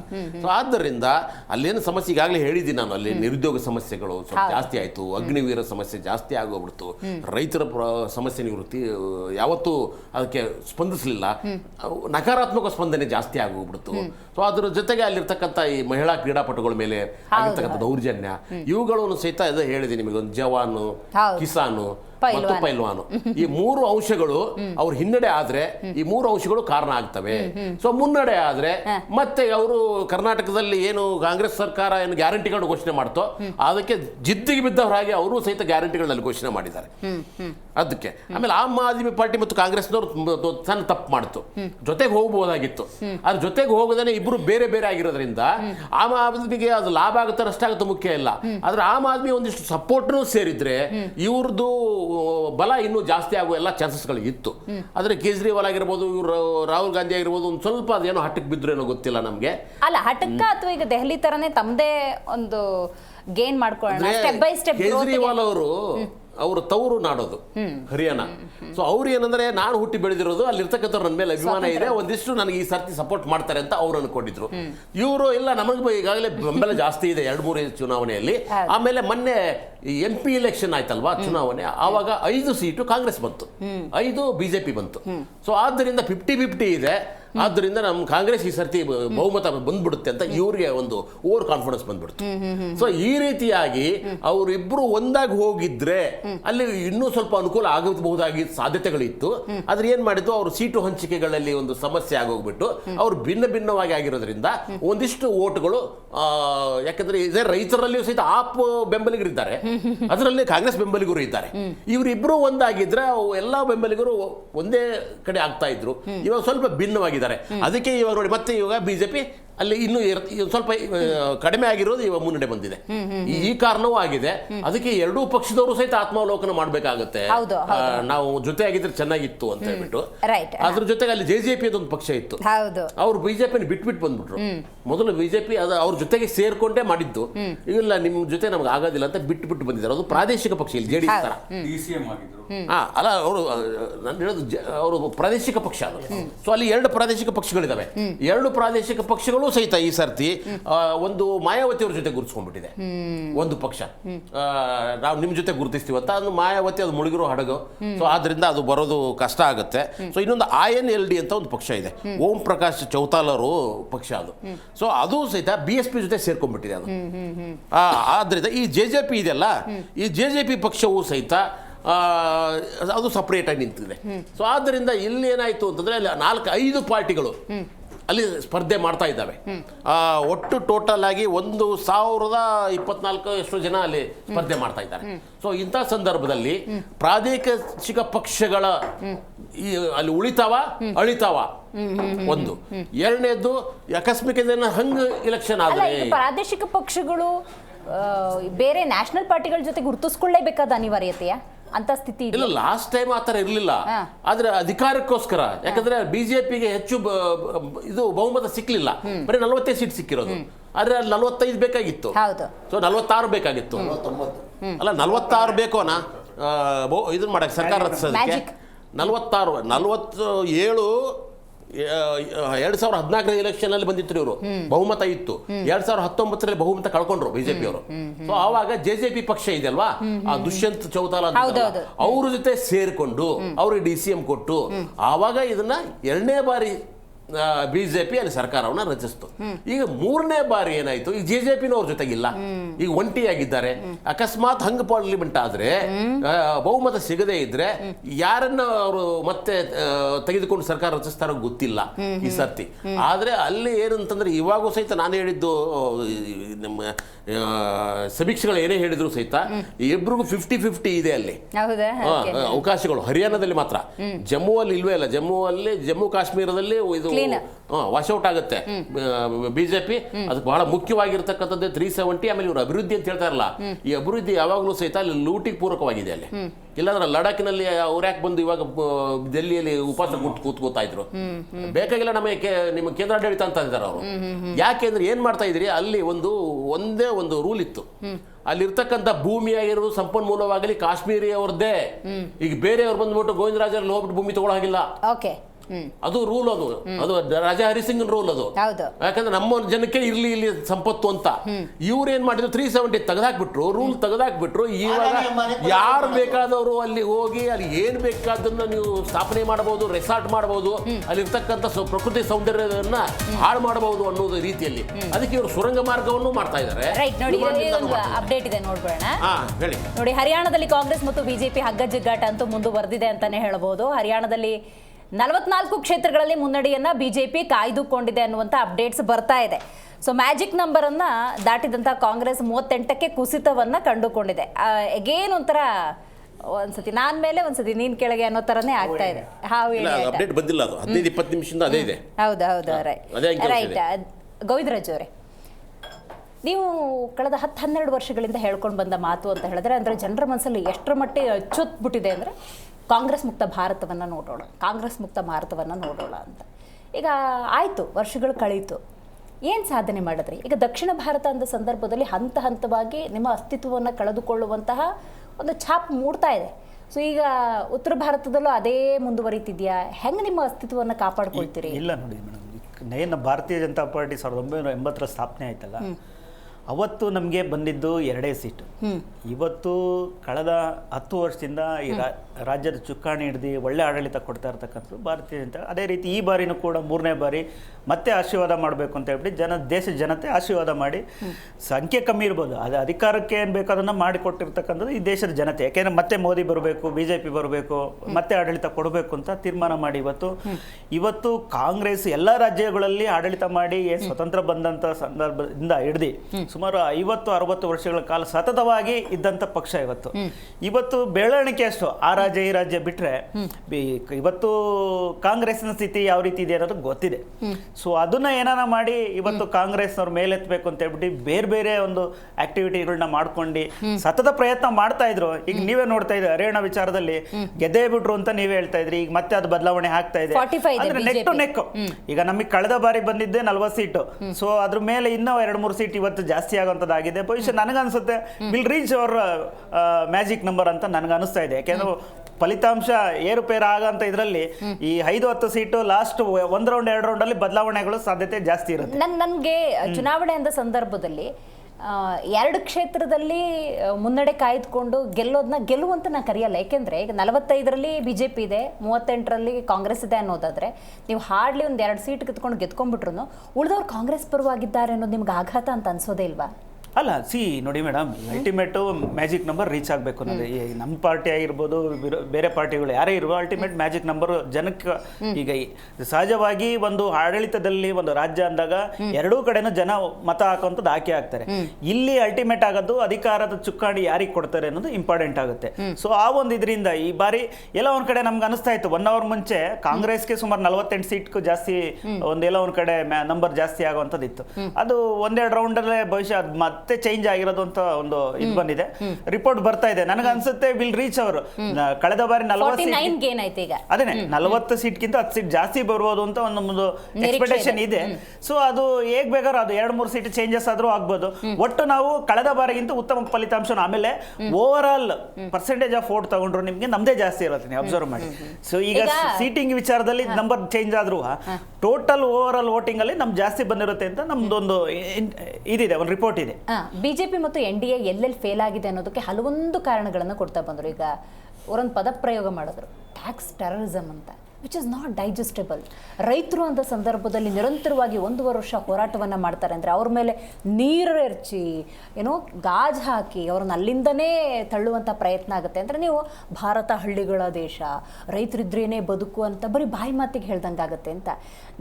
ಸೊ ಆದ್ದರಿಂದ ಅಲ್ಲೇನು ಸಮಸ್ಯೆ ಈಗಾಗಲೇ ಹೇಳಿದ್ದೀನಿ ನಾನು ಅಲ್ಲಿ ನಿರುದ್ಯೋಗ ಸಮಸ್ಯೆಗಳು ಸ್ವಲ್ಪ ಜಾಸ್ತಿ ಆಯಿತು ಅಗ್ನಿವೀರ ಸಮಸ್ಯೆ ಜಾಸ್ತಿ ಆಗೋಗ್ಬಿಡ್ತು. ರೈತರ ಸಮಸ್ಯೆ ನಿವೃತ್ತಿ ಯಾವತ್ತೂ ಅದಕ್ಕೆ ಸ್ಪಂದಿಸಲಿಲ್ಲ. ನಕಾರಾತ್ಮಕ ಸ್ಪಂದನೆ ಜಾಸ್ತಿ ಆಗೋಗ್ಬಿಡ್ತು. ಸೊ ಅದರ ಜೊತೆಗೆ ಅಲ್ಲಿರ್ತಕ್ಕಂಥ ಈ ಮಹಿಳಾ ಕ್ರೀಡಾಪಟುಗಳ ಮೇಲೆ ಆಗಿರ್ತಕ್ಕಂಥ ದೌರ್ಜನ್ಯ ಇವುಗಳನ್ನು ಸಹಿತ ಹೇಳಿದೆ ನಿಮಗೆ ಒಂದು ಜವಾನು ಹೌದು. ಕಿಸಾನು ಮತ್ತು ಪೈಲ್ವಾನ್. ಈ ಮೂರು ಅಂಶಗಳು ಅವ್ರ ಹಿನ್ನಡೆ ಆದ್ರೆ ಈ ಮೂರು ಅಂಶಗಳು ಕಾರಣ ಆಗ್ತವೆ. ಸೊ ಮುನ್ನಡೆ ಆದ್ರೆ ಮತ್ತೆ ಅವರು ಕರ್ನಾಟಕದಲ್ಲಿ ಏನು ಕಾಂಗ್ರೆಸ್ ಸರ್ಕಾರ ಏನು ಗ್ಯಾರಂಟಿಗಳನ್ನ ಘೋಷಣೆ ಮಾಡ್ತೋ ಅದಕ್ಕೆ ಜಿದ್ದಿಗೆ ಬಿದ್ದವರ ಹಾಗೆ ಅವರು ಸಹಿತ ಗ್ಯಾರಂಟಿಗಳಲ್ಲಿ ಘೋಷಣೆ ಮಾಡಿದ್ದಾರೆ. ಅದಕ್ಕೆ. ಆಮೇಲೆ ಆಮ್ ಆದ್ಮಿ ಪಾರ್ಟಿ ಮತ್ತು ಕಾಂಗ್ರೆಸ್ನವರು ತನ್ನ ಸಣ್ಣ ತಪ್ಪು ಮಾಡ್ತು. ಜೊತೆಗೆ ಹೋಗಬಹುದಾಗಿತ್ತು ಅದ್ರ ಜೊತೆಗೆ ಹೋಗದೇನೆ ಇಬ್ರು ಬೇರೆ ಬೇರೆ ಆಗಿರೋದ್ರಿಂದ ಆಮ್ ಆದ್ಮಿಗೆ ಅದು ಲಾಭ ಆಗುತ್ತೆ ನಷ್ಟ ಆಗುತ್ತೆ ಮುಖ್ಯ ಇಲ್ಲ. ಆದ್ರೆ ಆಮ್ ಆದ್ಮಿ ಒಂದಿಷ್ಟು ಸಪೋರ್ಟ್ನು ಸೇರಿದ್ರೆ ಇವ್ರದ್ದು ಬಲ ಇನ್ನೂ ಜಾಸ್ತಿ ಆಗುವ ಎಲ್ಲ ಚಾನ್ಸಸ್ಗಳು ಇತ್ತು. ಆದರೆ ಕೇಜ್ರಿವಾಲ್ ಆಗಿರ್ಬೋದು ಇವರು ರಾಹುಲ್ ಗಾಂಧಿ ಆಗಿರ್ಬೋದು ಒಂದು ಸ್ವಲ್ಪ ಅದೇನೋ ಹಟ್ಟಕ್ಕೆ ಏನೋ ಗೊತ್ತಿಲ್ಲ ನಮಗೆ. ಅಲ್ಲ ಹಟಕ್ಕ ಅಥವಾ ಈಗ ದೆಹಲಿ ತರನೇ ತಮ್ಮದೇ ಒಂದು ಗೇನ್ ಮಾಡ್ಕೊಳ್ಳೋಣ ಸ್ಟೆಪ್ ಬೈ ಸ್ಟೆಪ್ ಕೇಜ್ರಿವಾಲ್ ಅವರು ಅವರು ತವರು ನಾಡೋದು ಹರಿಯಾಣ. ಸೊ ಅವ್ರು ಏನಂದ್ರೆ ನಾನು ಹುಟ್ಟಿ ಬೆಳೆದಿರೋದು ಅಲ್ಲಿರ್ತಕ್ಕಂಥವ್ರು ನನ್ನ ಮೇಲೆ ಅಭಿಮಾನ ಇದೆ ಒಂದಿಷ್ಟು ನನಗೆ ಈ ಸರ್ತಿ ಸಪೋರ್ಟ್ ಮಾಡ್ತಾರೆ ಅಂತ ಅವ್ರು ಅನ್ಕೊಂಡಿದ್ರು. ಇವರು ಇಲ್ಲ ನಮಗೆ ಈಗಾಗಲೇ ಬೆಂಬಲ ಜಾಸ್ತಿ ಇದೆ ಎರಡು ಮೂರು ಚುನಾವಣೆಯಲ್ಲಿ. ಆಮೇಲೆ ಮೊನ್ನೆ ಎಂ ಪಿ ಇಲೆಕ್ಷನ್ ಆಯ್ತಲ್ವಾ ಚುನಾವಣೆ ಆವಾಗ ಐದು ಸೀಟು ಕಾಂಗ್ರೆಸ್ ಬಂತು. ಐದು ಬಿಜೆಪಿ ಬಂತು. ಸೊ ಆದ್ದರಿಂದ ಫಿಫ್ಟಿ ಫಿಫ್ಟಿ ಇದೆ. ಆದ್ದರಿಂದ ನಮ್ಮ ಕಾಂಗ್ರೆಸ್ ಈ ಸರ್ತಿ ಬಹುಮತ ಬಂದ್ಬಿಡುತ್ತೆ ಅಂತ ಇವ್ರಿಗೆ ಒಂದು ಓವರ್ ಕಾನ್ಫಿಡೆನ್ಸ್ ಬಂದ್ಬಿಡ್ತು. ಸೊ ಈ ರೀತಿಯಾಗಿ ಅವರಿಬ್ರು ಒಂದಾಗಿ ಹೋಗಿದ್ರೆ ಅಲ್ಲಿ ಇನ್ನೂ ಸ್ವಲ್ಪ ಅನುಕೂಲ ಆಗಬಹುದಾಗಿ ಸಾಧ್ಯತೆಗಳಿತ್ತು. ಆದ್ರೆ ಏನ್ ಮಾಡಿದ್ದು? ಅವರು ಸೀಟು ಹಂಚಿಕೆಗಳಲ್ಲಿ ಒಂದು ಸಮಸ್ಯೆ ಆಗೋಗ್ಬಿಟ್ಟು ಅವರು ಭಿನ್ನ ಭಿನ್ನವಾಗಿ ಆಗಿರೋದ್ರಿಂದ ಒಂದಿಷ್ಟು ಓಟ್ಗಳು ಯಾಕಂದ್ರೆ ಇದೇ ರೈತರಲ್ಲಿಯೂ ಸಹಿತ ಆಪ್ ಬೆಂಬಲಿಗರಿದ್ದಾರೆ. ಅದರಲ್ಲಿ ಕಾಂಗ್ರೆಸ್ ಬೆಂಬಲಿಗರು ಇದ್ದಾರೆ. ಇವರಿಬ್ರು ಒಂದಾಗಿದ್ರೆ ಎಲ್ಲಾ ಬೆಂಬಲಿಗರು ಒಂದೇ ಕಡೆ ಆಗ್ತಾ ಇದ್ರು. ಇವಾಗ ಸ್ವಲ್ಪ ಭಿನ್ನವಾಗಿದ್ದಾರೆ ಅದಕ್ಕೆ ಇವಾಗ ನೋಡಿ ಮತ್ತೆ ಇವಾಗ ಬಿಜೆಪಿ ಅಲ್ಲಿ ಇನ್ನು ಸ್ವಲ್ಪ ಕಡಿಮೆ ಆಗಿರೋದು ಇವಾಗ ಮುನ್ನಡೆ ಬಂದಿದೆ. ಈ- ಕಾರಣವೂ ಆಗಿದೆ. ಅದಕ್ಕೆ ಎರಡೂ ಪಕ್ಷದವರು ಸಹಿತ ಆತ್ಮಾವಲೋಕನ ಮಾಡಬೇಕಾಗುತ್ತೆ. ನಾವು ಜೊತೆ ಆಗಿದ್ರೆ ಚೆನ್ನಾಗಿತ್ತು ಅಂತ ಹೇಳ್ಬಿಟ್ಟು. ಅದ್ರ ಜೊತೆಗೆ ಅಲ್ಲಿ ಜೆ ಜೆ ಪಿ ಅದೊಂದು ಪಕ್ಷ ಇತ್ತು. ಹೌದು. ಅವ್ರು ಬಿಜೆಪಿನ ಬಿಟ್ಬಿಟ್ಟು ಬಂದ್ಬಿಟ್ರು. ಮೊದಲು ಬಿಜೆಪಿ ಅದು ಅವ್ರ ಜೊತೆಗೆ ಸೇರ್ಕೊಂಡೇ ಮಾಡಿದ್ದು. ಇಲ್ಲ ನಿಮ್ ಜೊತೆ ನಮ್ಗೆ ಆಗೋದಿಲ್ಲ ಅಂತ ಬಿಟ್ಟು ಬಿಟ್ಟು ಬಂದಿದ್ದಾರೆ. ಅದು ಪ್ರಾದೇಶಿಕ ಪಕ್ಷ ಇಲ್ಲಿ ಜೆಡಿಎಸ್ ತರ. ಹಾ ಅಲ್ಲ ಅವರು ನಾನು ಹೇಳೋದು ಅವರು ಪ್ರಾದೇಶಿಕ ಪಕ್ಷ ಅದು. ಸೊ ಅಲ್ಲಿ ಎರಡು ಪ್ರಾದೇಶಿಕ ಪಕ್ಷಗಳಿದಾವೆ. ಎರಡು ಪ್ರಾದೇಶಿಕ ಪಕ್ಷಗಳು ಸಹಿತ ಈ ಸರ್ತಿ ಒಂದು ಮಾಯಾವತಿ ಅವ್ರ ಜೊತೆ ಗುರುತಿಸ್ಕೊಂಡ್ಬಿಟ್ಟಿದೆ. ಒಂದು ಪಕ್ಷ. ನಾವು ನಿಮ್ಮ ಜೊತೆ ಗುರುತಿಸ್ತೀವಿ ಅಂತ ಅದು ಮಾಯಾವತಿ, ಅದು ಮುಳುಗಿರೋ ಹಡಗು. ಸೊ ಆದ್ರಿಂದ ಅದು ಬರೋದು ಕಷ್ಟ ಆಗುತ್ತೆ. ಸೊ ಇನ್ನೊಂದು ಐ ಎನ್ ಎಲ್ ಡಿ ಅಂತ ಒಂದು ಪಕ್ಷ ಇದೆ. ಓಂ ಪ್ರಕಾಶ್ ಚೌತಾಲರು ಪಕ್ಷ ಅದು. ಸೊ ಅದು ಸಹಿತ ಬಿ ಎಸ್ ಪಿ ಜೊತೆ ಸೇರ್ಕೊಂಡ್ಬಿಟ್ಟಿದೆ ಅದು. ಆದ್ರಿಂದ ಈ ಜೆ ಜೆ ಪಿ ಇದೆಯಲ್ಲ, ಈ ಜೆ ಜೆ ಪಿ ಪಕ್ಷವು ಸಹಿತ ಅದು ಸಪ್ರೇಟ್ ಆಗಿ ನಿಂತಿದೆ. ಸೊ ಆದ್ದರಿಂದ ಇಲ್ಲಿ ಏನಾಯ್ತು ಅಂತಂದ್ರೆ ಅಲ್ಲಿ ನಾಲ್ಕು ಐದು ಪಾರ್ಟಿಗಳು ಅಲ್ಲಿ ಸ್ಪರ್ಧೆ ಮಾಡ್ತಾ ಇದ್ದಾವೆ. ಆ, ಒಟ್ಟು ಟೋಟಲ್ ಆಗಿ ಒಂದು ಸಾವಿರದ ಇಪ್ಪತ್ನಾಲ್ಕು ಎಷ್ಟು ಜನ ಅಲ್ಲಿ ಸ್ಪರ್ಧೆ ಮಾಡ್ತಾ ಇದ್ದಾರೆ. ಸೊ ಇಂಥ ಸಂದರ್ಭದಲ್ಲಿ ಪ್ರಾದೇಶಿಕ ಪಕ್ಷಗಳ ಈ ಅಲ್ಲಿ ಉಳಿತಾವ ಅಳಿತಾವ? ಒಂದು. ಎರಡನೇದು ಆಕಸ್ಮಿಕ ಹಂಗ ಇಲೆಕ್ಷನ್ ಆದ್ರೆ ಪ್ರಾದೇಶಿಕ ಪಕ್ಷಗಳು ಬೇರೆ ನ್ಯಾಷನಲ್ ಪಾರ್ಟಿಗಳ ಜೊತೆ ಗುರುತಿಸ್ಕೊಳ್ಳೇಬೇಕಾದ ಅನಿವಾರ್ಯತೆಯ? ಅಂತ ಸ್ಥಿತಿ ಇಲ್ಲ ಲಾಸ್ಟ್ ಟೈಮ್ ಆ ತರ ಇರಲಿಲ್ಲ. ಆದರೆ ಅಧಿಕಾರಕ್ಕೋಸ್ಕರ ಯಾಕಂದ್ರೆ ಬಿಜೆಪಿಗೆ ಹೆಚ್ಚು ಇದು ಬಹುಮತ ಸಿಕ್ಲಿಲ್ಲ. ಬರೀ ನಲವತ್ತೈದು ಸೀಟ್ ಸಿಕ್ಕಿರೋದು. ಆದ್ರೆ ಅಲ್ಲಿ ನಲವತ್ತೈದು ಬೇಕಾಗಿತ್ತು. ಹೌದು. ಸೊ ನಲವತ್ತಾರು ಬೇಕಾಗಿತ್ತು. ಅಲ್ಲ ನಲವತ್ತಾರು ಬೇಕೋ ಅನಾ ಆ, ಬೊ- ಇದನ್ನ ಮಾಡಕ್ಕೆ ಸರ್ಕಾರ. ನಲವತ್ತಾರು ನಲವತ್ತು ಏಳು ಎರಡ್ ಸಾವಿರದ ಹದಿನಾಲ್ಕರ ಎಲೆಕ್ಷನ್ ಅಲ್ಲಿ ಬಂದಿತ್ತು ಇವರು. ಬಹುಮತ ಇತ್ತು. ಎರಡ್ ಸಾವಿರದ ಹತ್ತೊಂಬತ್ತರಲ್ಲಿ ಬಹುಮತ ಕಳ್ಕೊಂಡ್ರು ಬಿಜೆಪಿ ಅವರು. ಸೊ ಆವಾಗ ಜೆ ಜೆ ಪಿ ಪಕ್ಷ ಇದೆಯಲ್ವಾ ಆ ದುಷ್ಯಂತ್ ಚೌತಾಲ. ಅವ್ರ ಜೊತೆ ಸೇರ್ಕೊಂಡು ಅವ್ರಿಗೆ ಡಿ ಸಿ ಎಂ ಕೊಟ್ಟು ಆವಾಗ ಇದನ್ನ ಎರಡನೇ ಬಾರಿ ಬಿಜೆಪಿ ಅಲ್ಲಿ ಸರ್ಕಾರವನ್ನ ರಚಿಸ್ತು. ಈಗ ಮೂರನೇ ಬಾರಿ ಏನಾಯ್ತು? ಈಗ ಜೆ ಜೆ ಪಿನವ್ರ ಅವ್ರ ಜೊತೆಗಿಲ್ಲ. ಈಗ ಒಂಟಿಯಾಗಿದ್ದಾರೆ ಅಕಸ್ಮಾತ್ ಹಂಗ ಪಾರ್ಲಿಮೆಂಟ್ ಆದ್ರೆ ಬಹುಮತ ಸಿಗದೇ ಇದ್ರೆ ಯಾರನ್ನ ಅವರು ಮತ್ತೆ ತೆಗೆದುಕೊಂಡು ಸರ್ಕಾರ ರಚಿಸ್ತಾರೋ ಗೊತ್ತಿಲ್ಲ ಈ ಸರ್ತಿ. ಆದ್ರೆ ಅಲ್ಲಿ ಏನಂತಂದ್ರೆ ಇವಾಗೂ ಸಹಿತ ನಾನು ಹೇಳಿದ್ದು ನಮ್ಮ ಸಮೀಕ್ಷೆಗಳು ಏನೇ ಹೇಳಿದ್ರು ಸಹಿತ ಇಬ್ರಿಗೂ ಫಿಫ್ಟಿ ಫಿಫ್ಟಿ ಇದೆ ಅಲ್ಲಿ. ಅವಕಾಶಗಳು. ಹರಿಯಾಣದಲ್ಲಿ ಮಾತ್ರ. ಜಮ್ಮು ಅಲ್ಲಿ ಇಲ್ವೇ ಇಲ್ಲ. ಜಮ್ಮು ಅಲ್ಲಿ ಜಮ್ಮು ಕಾಶ್ಮೀರದಲ್ಲಿ ಇದು ವಾಶೌಟ್ ಆಗುತ್ತೆ. ಬಿಜೆಪಿ ಅದಕ್ಕೆ ಬಹಳ ಮುಖ್ಯವಾಗಿರ್ತಕ್ಕಂಥದ್ದು ತ್ರೀ ಸೆವೆಂಟಿ ಆಮೇಲೆ ಇವರು ಅಭಿವೃದ್ಧಿ ಅಂತ ಹೇಳ್ತಾರಲ್ಲ ಈ ಅಭಿವೃದ್ಧಿ ಯಾವಾಗಲೂ ಸಹಿತ ಅಲ್ಲಿ ಲೂಟಿಗೆ ಪೂರಕವಾಗಿದೆ ಅಲ್ಲಿ. ಇಲ್ಲಾಂದ್ರೆ ಲಡಾಖ್ನಲ್ಲಿ ಅವ್ರು ಯಾಕೆ ಬಂದು ಇವಾಗ ದೆಲ್ಲಿಯಲ್ಲಿ ಉಪವಾಸ ಕೂತ್ ಕೂತ್ಕೋತಾ ಇದ್ರು? ಬೇಕಾಗಿಲ್ಲ ನಮಗೆ ನಿಮ್ಮ ಕೇಂದ್ರಾಡಳಿತ ಅಂತ ಇದ್ದಾರೆ ಅವರು. ಯಾಕೆಂದ್ರೆ ಏನ್ ಮಾಡ್ತಾ ಇದ್ರಿ? ಅಲ್ಲಿ ಒಂದು ಒಂದೇ ಒಂದು ರೂಲ್ ಇತ್ತು. ಅಲ್ಲಿರ್ತಕ್ಕಂಥ ಭೂಮಿ ಆಗಿರೋದು ಸಂಪನ್ಮೂಲವಾಗಲಿ ಕಾಶ್ಮೀರಿ ಅವ್ರದ್ದೇ ಈಗ ಬೇರೆಯವ್ರು ಬಂದ್ಬಿಟ್ಟು ಗೋವಿಂದರಾಜಲ್ಲಿ ಹೋಗ್ಬಿಟ್ಟು ಭೂಮಿ ತಗೊಳ್ಳೋ ಹಾಗಿಲ್ಲ. ಓಕೆ ಅದು ರೂಲ್ ಅದು. ಅದು ರಾಜಾ ಹರಿಸಿಂಗ್ ರೂಲ್ ಅದು. ಯಾಕಂದ್ರೆ ನಮ್ಮ ಜನಕ್ಕೆ ಇರ್ಲಿ ಇಲ್ಲಿ ಸಂಪತ್ತು ಅಂತ. ಇವ್ರು ಏನ್ ಮಾಡಿದ್ರು? ತ್ರೀ ಸೆವೆಂಟಿ ತೆಗೆದಾಕ್ಬಿಟ್ರು ರೂಲ್ ತೆಗೆದಾಕ್ಬಿಟ್ರು. ಇವಾಗ ಹಾಗಾಗಿ ಯಾರು ಬೇಕಾದವರು ಅಲ್ಲಿ ಹೋಗಿ ಅಲ್ಲಿ ಏನ್ ಬೇಕಾದನ್ನ ನೀವು ಸ್ಥಾಪನೆ ಮಾಡಬಹುದು ರೆಸಾರ್ಟ್ ಮಾಡಬಹುದು ಅಲ್ಲಿರ್ತಕ್ಕಂಥ ಪ್ರಕೃತಿ ಸೌಂದರ್ಯವನ್ನ ಹಾಳು ಮಾಡಬಹುದು ಅನ್ನೋದು ರೀತಿಯಲ್ಲಿ. ಅದಕ್ಕೆ ಇವರು ಸುರಂಗ ಮಾರ್ಗವನ್ನು ಮಾಡ್ತಾ ಇದ್ದಾರೆ ಅಪ್ಡೇಟ್ ಇದೆ ಹೇಳಿ. ನೋಡಿ ಹರಿಯಾಣದಲ್ಲಿ ಕಾಂಗ್ರೆಸ್ ಮತ್ತು ಬಿಜೆಪಿ ಹಗ್ಗಜಗ್ಗಾಟ ಅಂತೂ ಮುಂದುವರೆದಿದೆ ಅಂತಾನೆ ಹೇಳಬಹುದು ಹರಿಯಾಣದಲ್ಲಿ ನಲವತ್ನಾಲ್ಕು ಕ್ಷೇತ್ರಗಳಲ್ಲಿ ಮುನ್ನಡೆಯನ್ನ ಬಿಜೆಪಿ ಕಾಯ್ದುಕೊಂಡಿದೆ ಅನ್ನುವಂಥ ಅಪ್ಡೇಟ್ಸ್ ಬರ್ತಾ ಇದೆ. ಸೊ ಮ್ಯಾಜಿಕ್ ನಂಬರ್ ಅನ್ನ ದಾಟಿದಂತ ಕಾಂಗ್ರೆಸ್ ಮೂವತ್ತೆಂಟಕ್ಕೆ ಕುಸಿತವನ್ನ ಕಂಡುಕೊಂಡಿದೆ. ಅಗೇನ್ ಒಂಥರ ಒಂದ್ಸತಿ ನಾನ್ ಮೇಲೆ ಒಂದ್ಸತಿ ನೀನ್ ಕೆಳಗೆ ಅನ್ನೋ ತರನೇ ಆಗ್ತಾ ಇದೆ. ಅಪ್ಡೇಟ್ ಬಂದಿಲ್ಲ ಅದು. ಹದಿನೈದು ಇಪ್ಪತ್ತು ನಿಮಿಷದಿಂದ ಅದೇ ಇದೆ. ಹೌದು ಹೌದು ರೈಟ್ ರೈಟ್ ಗೋವಿಂದರಾಜ್ ಅವರೇ ನೀವು ಕಳೆದ ಹತ್ತು ಹನ್ನೆರಡು ವರ್ಷಗಳಿಂದ ಹೇಳ್ಕೊಂಡು ಬಂದ ಮಾತು ಅಂತ ಹೇಳಿದ್ರೆ ಅಂದರೆ ಜನರ ಮನಸ್ಸಲ್ಲಿ ಎಷ್ಟರ ಮಟ್ಟಿಗೆ ಅಚ್ಚೊತ್ಬಿಟ್ಟಿದೆ ಅಂದರೆ ಕಾಂಗ್ರೆಸ್ ಮುಕ್ತ ಭಾರತವನ್ನು ನೋಡೋಣ ಕಾಂಗ್ರೆಸ್ ಮುಕ್ತ ಭಾರತವನ್ನು ನೋಡೋಣ ಅಂತ. ಈಗ ಆಯಿತು ವರ್ಷಗಳು ಕಳೀತು. ಏನು ಸಾಧನೆ ಮಾಡಿದ್ರಿ? ಈಗ ದಕ್ಷಿಣ ಭಾರತ ಅಂದ ಸಂದರ್ಭದಲ್ಲಿ ಹಂತ ಹಂತವಾಗಿ ನಿಮ್ಮ ಅಸ್ತಿತ್ವವನ್ನು ಕಳೆದುಕೊಳ್ಳುವಂತಹ ಒಂದು ಛಾಪ್ ಮೂಡ್ತಾ ಇದೆ. ಸೊ ಈಗ ಉತ್ತರ ಭಾರತದಲ್ಲೂ ಅದೇ ಮುಂದುವರಿತಿದ್ಯಾ? ಹೆಂಗೆ ನಿಮ್ಮ ಅಸ್ತಿತ್ವವನ್ನು ಕಾಪಾಡ್ಕೊಳ್ತೀರಿ? ಇಲ್ಲ ನೋಡಿ ಮೇಡಮ್ ಭಾರತೀಯ ಜನತಾ ಪಾರ್ಟಿ ಸಾವಿರದ ಒಂಬೈನೂರ ಎಂಬತ್ತರ ಸ್ಥಾಪನೆ ಆಯ್ತಲ್ಲ? ಅವತ್ತು ನಮಗೆ ಬಂದಿದ್ದು ಎರಡೇ ಸೀಟು. ಇವತ್ತು ಕಳೆದ ಹತ್ತು ವರ್ಷದಿಂದ ಈ ರಾಜ್ಯದ ಚುಕ್ಕಾಣಿ ಹಿಡ್ದು ಒಳ್ಳೆ ಆಡಳಿತ ಕೊಡ್ತಾ ಇರ್ತಕ್ಕಂಥದ್ದು ಭಾರತೀಯ ಜನತಾ. ಅದೇ ರೀತಿ ಈ ಬಾರಿನೂ ಕೂಡ ಮೂರನೇ ಬಾರಿ ಮತ್ತೆ ಆಶೀರ್ವಾದ ಮಾಡಬೇಕು ಅಂತ ಹೇಳ್ಬಿಟ್ಟು ಜನ ದೇಶ ಜನತೆ ಆಶೀರ್ವಾದ ಮಾಡಿ ಸಂಖ್ಯೆ ಕಮ್ಮಿ ಇರ್ಬೋದು. ಅದು ಅಧಿಕಾರಕ್ಕೆ ಏನು ಬೇಕು ಅದನ್ನು ಮಾಡಿಕೊಟ್ಟಿರ್ತಕ್ಕಂಥದ್ದು ಈ ದೇಶದ ಜನತೆ. ಯಾಕೆಂದರೆ ಮತ್ತೆ ಮೋದಿ ಬರಬೇಕು ಬಿ ಜೆ ಪಿ ಬರಬೇಕು ಮತ್ತೆ ಆಡಳಿತ ಕೊಡಬೇಕು ಅಂತ ತೀರ್ಮಾನ ಮಾಡಿ ಇವತ್ತು. ಇವತ್ತು ಕಾಂಗ್ರೆಸ್ ಎಲ್ಲ ರಾಜ್ಯಗಳಲ್ಲಿ ಆಡಳಿತ ಮಾಡಿ ಸ್ವತಂತ್ರ ಬಂದಂಥ ಸಂದರ್ಭದಿಂದ ಹಿಡ್ದು ಸುಮಾರು ಐವತ್ತು ಅರವತ್ತು ವರ್ಷಗಳ ಕಾಲ ಸತತವಾಗಿ ಇದ್ದಂಥ ಪಕ್ಷ ಇವತ್ತು. ಇವತ್ತು ಬೆಳವಣಿಗೆ ಅಷ್ಟು. ಆ ರಾಜ್ಯ ಈ ರಾಜ್ಯ ಬಿಟ್ರೆ ಇವತ್ತು ಕಾಂಗ್ರೆಸ್ನ ಸ್ಥಿತಿ ಯಾವ ರೀತಿ ಇದೆ ಅನ್ನೋದು ಗೊತ್ತಿದೆ. ಸೊ ಅದನ್ನ ಏನಾರ ಮಾಡಿ ಇವತ್ತು ಕಾಂಗ್ರೆಸ್ನವ್ರ ಮೇಲೆತ್ತಬೇಕು ಅಂತ ಹೇಳ್ಬಿಟ್ಟು ಬೇರೆ ಬೇರೆ ಒಂದು ಆಕ್ಟಿವಿಟಿಗಳನ್ನ ಮಾಡ್ಕೊಂಡು ಸತತ ಪ್ರಯತ್ನ ಮಾಡ್ತಾ ಇದ್ರು. ಈಗ ನೀವೇ ನೋಡ್ತಾ ಇದ್ರಿ ಹರಿಯಾಣ ವಿಚಾರದಲ್ಲಿ ಗೆದ್ದೇ ಬಿಟ್ರು ಅಂತ ನೀವೇ ಹೇಳ್ತಾ ಇದ್ರಿ. ಈಗ ಮತ್ತೆ ಅದು ಬದಲಾವಣೆ ಆಗ್ತಾ ಇದೆ. 45 ಇದೆ ಅಂದ್ರೆ ನೆಕ್ ಟು ನೆಕ್ ಈಗ ನಮಗೆ ಕಳೆದ ಬಾರಿ ಬಂದಿದ್ದೆ ನಲ್ವತ್ತು ಸೀಟು. ಸೊ ಅದ್ರ ಮೇಲೆ ಇನ್ನೂ ಎರಡು ಮೂರು ಸೀಟ್ ಇವತ್ತು ಜಾಸ್ತಿ ಆಗುವಂಥದ್ದಾಗಿದೆ. ಬಹುಶಃ ನನಗನ್ಸುತ್ತೆ. Will reach our magic number ಅಂತ ನನಗೆ ಅನಿಸ್ತಾ ಇದೆ. ಯಾಕೆಂದ್ರೆ ಫಲಿತಾಂಶ ಏರುಪೇರು ಆಗಂತ ಇದರಲ್ಲಿ ಈ ಐದು ಹತ್ತು ಸೀಟು ಲಾಸ್ಟ್ ಒಂದ್ ರೌಂಡ್ ಎರಡು ರೌಂಡ್ ಅಲ್ಲಿ ಬದಲಾವಣೆಗಳು ಸಾಧ್ಯತೆ ಜಾಸ್ತಿ ಇರುತ್ತೆ. ನನ್ಗೆ ಚುನಾವಣೆ ಅಂದ ಸಂದರ್ಭದಲ್ಲಿ ಎರಡು ಕ್ಷೇತ್ರದಲ್ಲಿ ಮುನ್ನಡೆ ಕಾಯ್ದುಕೊಂಡು ಗೆಲ್ಲೋದನ್ನ ಗೆಲ್ಲುವಂತ ನಾನು ಕರೆಯಲ್ಲ. ಏಕೆಂದರೆ ಈಗ ನಲವತ್ತೈದರಲ್ಲಿ ಬಿ ಜೆ ಪಿ ಇದೆ, ಮೂವತ್ತೆಂಟರಲ್ಲಿ ಕಾಂಗ್ರೆಸ್ ಇದೆ ಅನ್ನೋದಾದ್ರೆ ನೀವು ಹಾರ್ಡ್ಲಿ ಒಂದು ಎರಡು ಸೀಟ್ ಕಿತ್ಕೊಂಡು ಗೆದ್ಕೊಂಡ್ಬಿಟ್ರು ಉಳಿದವ್ರು ಕಾಂಗ್ರೆಸ್ ಪರವಾಗಿದ್ದಾರೆ ಅನ್ನೋದು ನಿಮ್ಗೆ ಆಘಾತ ಅಂತ ಅನ್ಸೋದೇ ಇಲ್ವಾ? ಅಲ್ಲ ಸಿ ನೋಡಿ madam ultimate magic number reach ಆಗಬೇಕು ಅನ್ನೋದು. ಈ ನಮ್ಮ ಪಾರ್ಟಿ ಆಗಿರ್ಬೋದು ಬೇರೆ ಪಾರ್ಟಿಗಳು ಯಾರೇ ಇರುವ ಅಲ್ಟಿಮೇಟ್ ಮ್ಯಾಜಿಕ್ ನಂಬರ್ ಜನಕ್ಕೆ ಈಗ ಈ ಸಹಜವಾಗಿ ಒಂದು ಆಡಳಿತದಲ್ಲಿ ಒಂದು ರಾಜ್ಯ ಅಂದಾಗ ಎರಡೂ ಕಡೆನೂ ಜನ ಮತ ಹಾಕುವಂಥದ್ದು ಆಕೆ ಆಗ್ತಾರೆ ಇಲ್ಲಿ ಅಲ್ಟಿಮೇಟ್ ಆಗೋದು ಅಧಿಕಾರದ ಚುಕ್ಕಾಣಿ ಯಾರಿಗೆ ಕೊಡ್ತಾರೆ ಅನ್ನೋದು ಇಂಪಾರ್ಟೆಂಟ್ ಆಗುತ್ತೆ. ಸೊ ಆ ಒಂದು ಇದರಿಂದ ಈ ಬಾರಿ ಎಲ್ಲ ಒಂದ್ ಕಡೆ ನಮ್ಗೆ ಅನಿಸ್ತಾ ಇತ್ತು. ಒನ್ ಅವರ್ ಮುಂಚೆ ಕಾಂಗ್ರೆಸ್ಗೆ ಸುಮಾರು ನಲವತ್ತೆಂಟು ಸೀಟ್ಗೂ ಜಾಸ್ತಿ ಒಂದೆಲ್ಲ ಒಂದ್ ಕಡೆ ನಂಬರ್ ಜಾಸ್ತಿ ಆಗುವಂಥದ್ದು ಇತ್ತು ಅದು ಒಂದೆರಡು ರೌಂಡಲ್ಲೇ ಬಹುಶಃ ಅದ್ ಮತ್ತೆ ಚೇಂಜ್ ಆಗಿರೋದು ಅಂತ ಒಂದು ಇದು ಬಂದಿದೆ. ರಿಪೋರ್ಟ್ ಬರ್ತಾ ಇದೆ. ನನಗೆ ಅನ್ಸುತ್ತೆ ವಿಲ್ ರೀಚ್ ಅವರು. ಕಳೆದ ಬಾರಿ ಅದೇ ನಲವತ್ತು ಅದೇನೆ ನಲವತ್ತು ಸೀಟ್ಗಿಂತ ಹತ್ತು ಸೀಟ್ ಜಾಸ್ತಿ ಬರ್ಬೋದು ಅಂತ ಒಂದು ಎಕ್ಸ್ಪೆಕ್ಟೇಷನ್ ಇದೆ. ಸೊ ಅದು ಹೇಗ್ ಬೇಕಾದ್ರೂ ಅದು ಎರಡ್ ಮೂರು ಸೀಟ್ ಚೇಂಜಸ್ ಆದ್ರೂ ಆಗ್ಬೋದು. ಒಟ್ಟು ನಾವು ಕಳೆದ ಬಾರಿಗಿಂತ ಉತ್ತಮ ಫಲಿತಾಂಶ ಆಮೇಲೆ overall percentage of vote ತಗೊಂಡ್ರು ನಿಮ್ಗೆ ನಮ್ದೇ ಜಾಸ್ತಿ ಇರುತ್ತೆ ನೀವು ಅಬ್ಸರ್ವ್ ಮಾಡಿ. ಸೊ ಈಗ ಸೀಟಿಂಗ್ ವಿಚಾರದಲ್ಲಿ ನಂಬರ್ ಚೇಂಜ್ ಆದ್ರೂ ಟೋಟಲ್ ಓವರ್ ಆಲ್ ವೋಟಿಂಗ್ ಅಲ್ಲಿ ನಮ್ ಜಾಸ್ತಿ ಬಂದಿರುತ್ತೆ ಅಂತ ನಮ್ದೊಂದು ಇದಿದೆ ಒಂದು ರಿಪೋರ್ಟ್ ಇದೆ. ಬಿಜೆಪಿ ಮತ್ತು ಎನ್ ಡಿ ಎ ಎಲ್ಲೆಲ್ಲಿ ಫೇಲ್ ಆಗಿದೆ ಅನ್ನೋದಕ್ಕೆ ಹಲವೊಂದು ಕಾರಣಗಳನ್ನು ಕೊಡ್ತಾ ಬಂದರು. ಈಗ ಅವರೊಂದು ಪದ ಪ್ರಯೋಗ ಮಾಡಿದ್ರು. ಟ್ಯಾಕ್ಸ್ ಟೆರರಿಸಮ್ ಅಂತ ವಿಚ್ ಇಸ್ ನಾಟ್ ಡೈಜೆಸ್ಟೇಬಲ್ ರೈತರು ಅಂತ ಸಂದರ್ಭದಲ್ಲಿ ನಿರಂತರವಾಗಿ ಒಂದು ವರ್ಷ ಹೋರಾಟವನ್ನು ಮಾಡ್ತಾರೆ ಅಂದರೆ ಅವ್ರ ಮೇಲೆ ನೀರು ಎರಚಿ, ಏನೋ ಗಾಜ್ ಹಾಕಿ ಅವ್ರನ್ನ ಅಲ್ಲಿಂದನೇ ತಳ್ಳುವಂಥ ಪ್ರಯತ್ನ ಆಗುತ್ತೆ. ಅಂದರೆ ನೀವು ಭಾರತ ಹಳ್ಳಿಗಳ ದೇಶ ರೈತರಿದ್ರೇನೇ ಬದುಕು ಅಂತ ಬರೀ ಬಾಯಿ ಮಾತಿಗೆ ಹೇಳ್ದಂಗೆ ಆಗುತ್ತೆ ಅಂತ.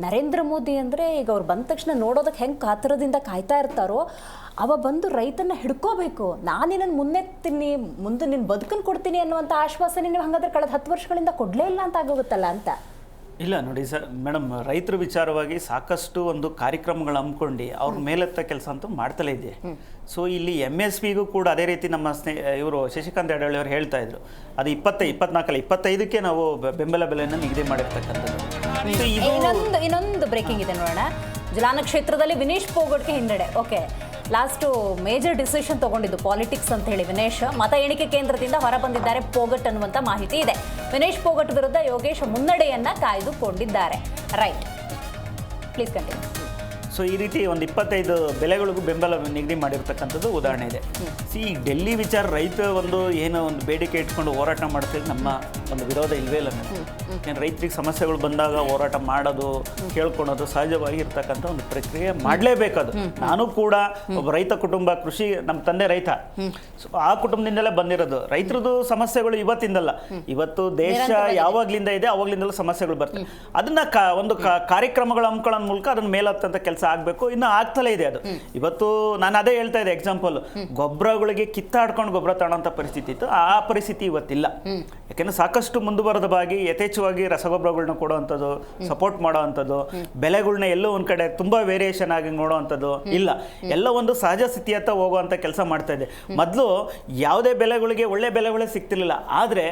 ನರೇಂದ್ರ ಮೋದಿ ಅಂದರೆ ಈಗ ಅವ್ರು ಬಂದ ತಕ್ಷಣ ನೋಡೋದಕ್ಕೆ ಹೆಂಗೆ ಕಾತರದಿಂದ ಕಾಯ್ತಾ ಇರ್ತಾರೋ ಅವ ಬಂದು ರೈತನ ಹಿಡ್ಕೋಬೇಕು. ನಾನು ನಿನ್ನನ್ನು ಮುನ್ನೆತ್ತೀನಿ ಮುಂದೆ ನಿನ್ನ ಬದುಕನ್ನು ಕೊಡ್ತೀನಿ ಅನ್ನುವಂಥ ಆಶ್ವಾಸನೆ ನೀವು ಹಂಗಾದ್ರೆ ಕಳೆದ ಹತ್ತು ವರ್ಷಗಳಿಂದ ಕೊಡಲೇ ಇಲ್ಲ ಅಂತ ಆಗೋಗುತ್ತಲ್ಲ ಅಂತ? ಇಲ್ಲ ನೋಡಿ ಸರ್ ಮೇಡಮ್ ರೈತರ ವಿಚಾರವಾಗಿ ಸಾಕಷ್ಟು ಒಂದು ಕಾರ್ಯಕ್ರಮಗಳು ಹಮ್ಮಿಕೊಂಡು ಅವ್ರ ಮೇಲೆತ್ತ ಕೆಲಸ ಅಂತೂ ಮಾಡ್ತಲೇ ಇದೆ ಸೊ ಇಲ್ಲಿ ಎಂ ಎಸ್ ಪಿಗೂ ಕೂಡ ಅದೇ ರೀತಿ ನಮ್ಮ ಸ್ನೇಹ ಇವರು ಶಶಿಕಾಂತ್ ಯಡಳ್ಳಿ ಅವರು ಹೇಳ್ತಾ ಇದ್ರು. ಅದು ಇಪ್ಪತ್ತೈ ಇಪ್ಪತ್ನಾಲ್ಕಲ್ಲ ಇಪ್ಪತ್ತೈದಕ್ಕೆ ನಾವು ಬೆಂಬಲ ಬೆಲೆಯನ್ನು ನಿಗದಿ ಮಾಡಿರ್ತಕ್ಕಂಥದ್ದು. ಇನ್ನೊಂದು ಇನ್ನೊಂದು ಬ್ರೇಕಿಂಗ್ ಇದೆ ನೋಡೋಣ. ಜಲಾನ ಕ್ಷೇತ್ರದಲ್ಲಿ ವಿನೇಶ್ ಪೋಗೋಟ್ಗೆ ಹಿನ್ನಡೆ ಓಕೆ ಲಾಸ್ಟು ಮೇಜರ್ ಡಿಸಿಷನ್ ತಗೊಂಡಿದ್ದು ಪಾಲಿಟಿಕ್ಸ್ ಅಂತ ಹೇಳಿ ವಿನೇಶ್. ಮತ ಎಣಿಕೆ ಕೇಂದ್ರದಿಂದ ಹೊರಬಂದಿದ್ದಾರೆ ಪೋಗಟ್ ಅನ್ನುವಂಥ ಮಾಹಿತಿ ಇದೆ. ವಿನೇಶ್ ಪೋಗಟ್ ವಿರುದ್ಧ ಯೋಗೇಶ್ ಮುನ್ನಡೆಯನ್ನ ಕಾಯ್ದುಕೊಂಡಿದ್ದಾರೆ. ರೈಟ್. ಪ್ಲೀಸ್ ಕಂಟಿನ್ಯೂ ಸೊ ಈ ರೀತಿ ಒಂದು ಇಪ್ಪತ್ತೈದು ಬೆಲೆಗಳಿಗೂ ಬೆಂಬಲ ನಿಗದಿ ಮಾಡಿರ್ತಕ್ಕಂಥದ್ದು ಉದಾಹರಣೆ ಇದೆ. ಸಿ ಈ ಡೆಲ್ಲಿ ವಿಚಾರ ರೈತ ಒಂದು ಏನೋ ಒಂದು ಬೇಡಿಕೆ ಇಟ್ಕೊಂಡು ಹೋರಾಟ ಮಾಡ್ತಿದ್ದು ನಮ್ಮ ಒಂದು ವಿರೋಧ ಇಲ್ವೇ ಇಲ್ಲ ಮೇಡಮ್ ರೈತರಿಗೆ ಸಮಸ್ಯೆಗಳು ಬಂದಾಗ ಹೋರಾಟ ಮಾಡೋದು ಕೇಳ್ಕೊಳೋದು ಸಹಜವಾಗಿ ಇರ್ತಕ್ಕಂಥ ಒಂದು ಪ್ರಕ್ರಿಯೆ ಮಾಡಲೇಬೇಕದು. ನಾನು ಕೂಡ ಒಬ್ಬ ರೈತ ಕುಟುಂಬ ಕೃಷಿ ನಮ್ಮ ತಂದೆ ರೈತ. ಆ ಕುಟುಂಬದಿಂದಲೇ ಬಂದಿರೋದು. ರೈತರದ್ದು ಸಮಸ್ಯೆಗಳು ಇವತ್ತಿಂದಲ್ಲ. ಇವತ್ತು ದೇಶ ಯಾವಾಗ್ಲಿಂದ ಇದೆ ಅವಾಗ್ಲಿಂದಲೂ ಸಮಸ್ಯೆಗಳು ಬರ್ತವೆ. ಅದನ್ನ ಕ ಒಂದು ಕಾರ್ಯಕ್ರಮಗಳು ಹಮ್ಕೊಳ್ಳೋ ಮೂಲಕ ಅದನ್ನ ಮೇಲತ್ತಂತ ಕೆಲಸ ಆಗಬೇಕು. ಇನ್ನು ಆಗ್ತಲೇ ಇದೆ ಅದು. ಇವತ್ತು ನಾನು ಅದೇ ಹೇಳ್ತಾ ಇದ್ದೆ ಎಕ್ಸಾಂಪಲ್ ಗೊಬ್ಬರಗಳಿಗೆ ಕಿತ್ತಾಡ್ಕೊಂಡು ಗೊಬ್ಬರ ತಗೊಳ್ಳೋಂಥ ಪರಿಸ್ಥಿತಿ ಇತ್ತು. ಆ ಪರಿಸ್ಥಿತಿ ಇವತ್ತಿಲ್ಲ. ಯಾಕೆಂದ್ರೆ ಸಾಕಷ್ಟು ಮುಂದುವರೆದವಾಗಿ ಯಥೇಚ್ಛವಾಗಿ ರಸಗೊಬ್ಬರಗಳನ್ನ ಕೊಡುವಂಥದ್ದು ಸಪೋರ್ಟ್ ಮಾಡೋವಂಥದ್ದು ಬೆಲೆಗಳನ್ನ ಎಲ್ಲೋ ಒಂದು ಕಡೆ ತುಂಬ ವೇರಿಯೇಷನ್ ಆಗಿ ನೋಡುವಂಥದ್ದು ಇಲ್ಲ. ಎಲ್ಲ ಒಂದು ಸಹಜ ಸ್ಥಿತಿಯತ್ತ ಹೋಗುವಂಥ ಕೆಲಸ ಮಾಡ್ತಾ ಇದೆ. ಮೊದಲು ಯಾವುದೇ ಬೆಲೆಗಳಿಗೆ ಒಳ್ಳೆ ಬೆಲೆಗಳೇ ಸಿಗ್ತಿರ್ಲಿಲ್ಲ. ಆದರೆ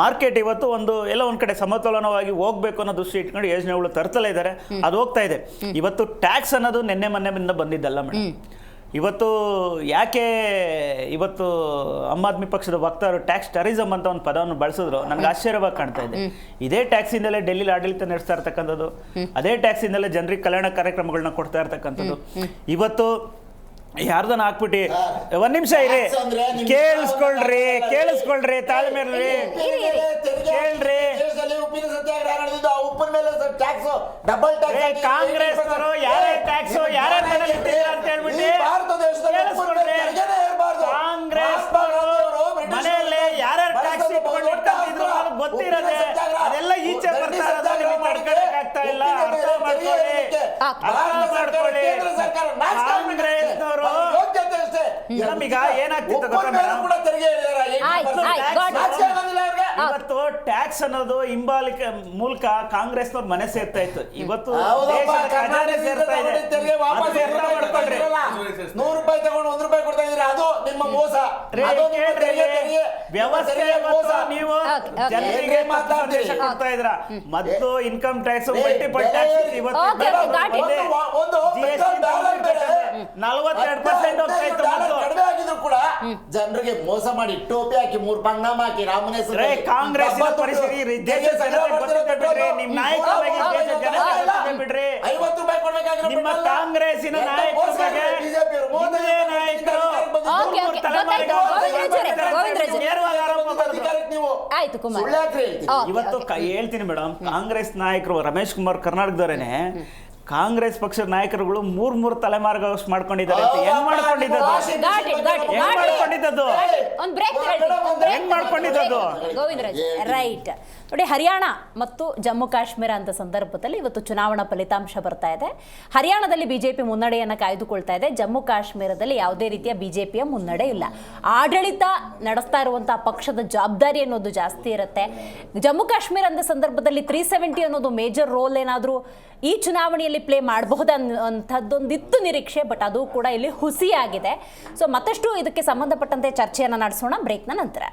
ಮಾರ್ಕೆಟ್ ಇವತ್ತು ಒಂದು ಎಲ್ಲ ಒಂದು ಕಡೆ ಸಮತೋಲನವಾಗಿ ಹೋಗ್ಬೇಕು ಅನ್ನೋ ದೃಷ್ಟಿ ಇಟ್ಕೊಂಡು ಯೋಜನೆಗಳು ತರ್ತಲೇ ಇದ್ದಾರೆ ಅದು ಹೋಗ್ತಾ ಇದೆ. ಇವತ್ತು ಟ್ಯಾಕ್ಸ್ ಅನ್ನೋದು ನಿನ್ನೆ ಮೊನ್ನೆ ಬಂದಿದ್ದಲ್ಲ ಮೇಡಮ್ ಇವತ್ತು ಯಾಕೆ ಇವತ್ತು ಆಮ್ ಆದ್ಮಿ ಪಕ್ಷದ ವಕ್ತಾರರು ಟ್ಯಾಕ್ಸ್ ಟೆರರಿಸಮ್ ಅಂತ ಒಂದು ಪದವನ್ನು ಬಳಸಿದ್ರು? ನನಗೆ ಆಶ್ಚರ್ಯವಾಗಿ ಕಾಣ್ತಾ ಇದೆ. ಇದೇ ಟ್ಯಾಕ್ಸ್ ಇಂದಲೇ ಡೆಲ್ಲಿಲಿ ಆಡಳಿತ ನಡೆಸ್ತಾ ಇರ್ತಕ್ಕಂಥದ್ದು. ಅದೇ ಟ್ಯಾಕ್ಸ್ ಇಂದಲೇ ಜನರಿಗೆ ಕಲ್ಯಾಣ ಕಾರ್ಯಕ್ರಮಗಳನ್ನ ಕೊಡ್ತಾ ಇರ್ತಕ್ಕಂಥದ್ದು. ಇವತ್ತು ಯಾರ್ದನ ಹಾಕ್ಬಿಟ್ಟಿ? ಒಂದ್ ನಿಮಿಷ ಇರಿ. ಕೇಳಿಸ್ಕೊಳ್ರಿ ಕೇಳಿಸ್ಕೊಳ್ರಿ ತಾಳ್ಮೆ ಇರ್ರಿ. ಕೇಳ್ರಿ. ಕಾಂಗ್ರೆಸ್ ಯಾರೇ ಟ್ಯಾಕ್ಸ್ ಯಾರೇ ಅಂತ ಹೇಳ್ಬಿಟ್ಟು. ಕಾಂಗ್ರೆಸ್ ಮನೆಯಲ್ಲೇ ಯಾರ್ಯಾರು ಟ್ಯಾಕ್ಸ್ ಇಟ್ಕೊಂಡು ಅನ್ನೋದು ಗೊತ್ತಿರದೆ ಅದೆಲ್ಲ ಈಚೆ ಬರ್ತಾ ಇರೋದು ನಿಮಗೆ ಇಲ್ಲ. ಅರ್ಥ ಈಗ ಏನಾಗ್ತಿತ್ತು ಇವತ್ತು ಟ್ಯಾಕ್ಸ್ ಅನ್ನೋದು ಹಿಂಬಾಲಿಕ ಮೂಲಕ ಕಾಂಗ್ರೆಸ್ನವ್ರ ಮನೆ ಸೇರ್ತಾ ಇತ್ತು. ಇವತ್ತು ಮತ್ತು ನೂರು ರೂಪಾಯಿ ತಗೊಂಡು ಒಂದು ರೂಪಾಯಿ ಕೊಡ್ತಾ ಅದು ನಿಮ್ಮ ಮೋಸ. ತೆರಿಗೆ ವ್ಯವಸ್ಥೆ. ನೀವು. ಜನರಿಗೆ ಕೊಡ್ತಾ ಇದ್ರ ಮೊದಲು ಇನ್ಕಮ್ ಟ್ಯಾಕ್ಸ್ ಮಲ್ಟಿಪಲ್ ಟ್ಯಾಕ್ಸ್ ಇವತ್ತು. ಪರ್ಸೆಂಟ್ ಹೋಗ್ತಾ ಇತ್ತು ಆಗಿದ್ರು ಕೂಡ ಜನರಿಗೆ ಮೋಸ ಮಾಡಿ ಟೋಪಿ ಹಾಕಿ ಮೂರ್ ಪಂಗ್ನಾಮ ಹಾಕಿ ರಾಮನ ಪೆಟ್ರೋಲು. ನಿಮ್ ನಾಯಕರಾಗಿ ರೂಪಾಯಿ ಜನತೆಗೆ ಬಿಡ್ರಿ. ಐವತ್ತು ರೂಪಾಯಿ ಕೊಡ್ಬೇಕಾಗಿರೋ ನಿಮ್ಮ ಕಾಂಗ್ರೆಸ್ಸಿನ ಎಂತ ನಾಯಕರ ಇವತ್ತು ಹೇಳ್ತೀನಿ ಮೇಡಮ್ ಕಾಂಗ್ರೆಸ್ ನಾಯಕರು ರಮೇಶ್ ಕುಮಾರ್ ಕರ್ನಾಟಕದವರೇನೆ ಕಾಂಗ್ರೆಸ್ ಪಕ್ಷದ ನಾಯಕರುಗಳು ಮೂರ್ ಮೂರ್ ತಲೆಮಾರ್ಗ ಮಾಡ್ಕೊಂಡಿದ್ದಾರೆ ಅಂತ ಹೆಂಗ್ ಮಾಡ್ಕೊಂಡಿದ್ದದು? ಹೆಂಗ್ ಮಾಡ್ಕೊಂಡಿದ್ದದು? ಒಂದು ಬ್ರೇಕ್ ಮಾಡ್ಕೊಂಡಿದ್ದದು? ಗೋವಿಂದರಾಜ್ ರೈಟ್. ನೋಡಿ, ಹರಿಯಾಣ ಮತ್ತು ಜಮ್ಮು ಕಾಶ್ಮೀರ ಅಂತ ಸಂದರ್ಭದಲ್ಲಿ ಇವತ್ತು ಚುನಾವಣಾ ಫಲಿತಾಂಶ ಬರ್ತಾ ಇದೆ. ಹರಿಯಾಣದಲ್ಲಿ ಬಿಜೆಪಿ ಮುನ್ನಡೆಯನ್ನು ಕಾಯ್ದುಕೊಳ್ತಾ ಇದೆ. ಜಮ್ಮು ಕಾಶ್ಮೀರದಲ್ಲಿ ಯಾವುದೇ ರೀತಿಯ ಬಿಜೆಪಿಯ ಮುನ್ನಡೆ ಇಲ್ಲ. ಆಡಳಿತ ನಡೆಸ್ತಾ ಇರುವಂತಹ ಪಕ್ಷದ ಜವಾಬ್ದಾರಿ ಅನ್ನೋದು ಜಾಸ್ತಿ ಇರುತ್ತೆ. ಜಮ್ಮು ಕಾಶ್ಮೀರ ಅಂತ ಸಂದರ್ಭದಲ್ಲಿ ತ್ರೀ ಸೆವೆಂಟಿ ಅನ್ನೋದು ಮೇಜರ್ ರೋಲ್ ಏನಾದರೂ ಈ ಚುನಾವಣೆಯಲ್ಲಿ ಪ್ಲೇ ಮಾಡಬಹುದ ಅನ್ನುವಂಥದ್ದೊಂದಿತ್ತು ನಿರೀಕ್ಷೆ ಬಟ್ ಅದು ಕೂಡ ಇಲ್ಲಿ ಹುಸಿಯಾಗಿದೆ. ಸೊ ಮತ್ತಷ್ಟು ಇದಕ್ಕೆ ಸಂಬಂಧಪಟ್ಟಂತೆ ಚರ್ಚೆಯನ್ನು ನಡೆಸೋಣ. ಬ್ರೇಕ್ನ ನಂತರ.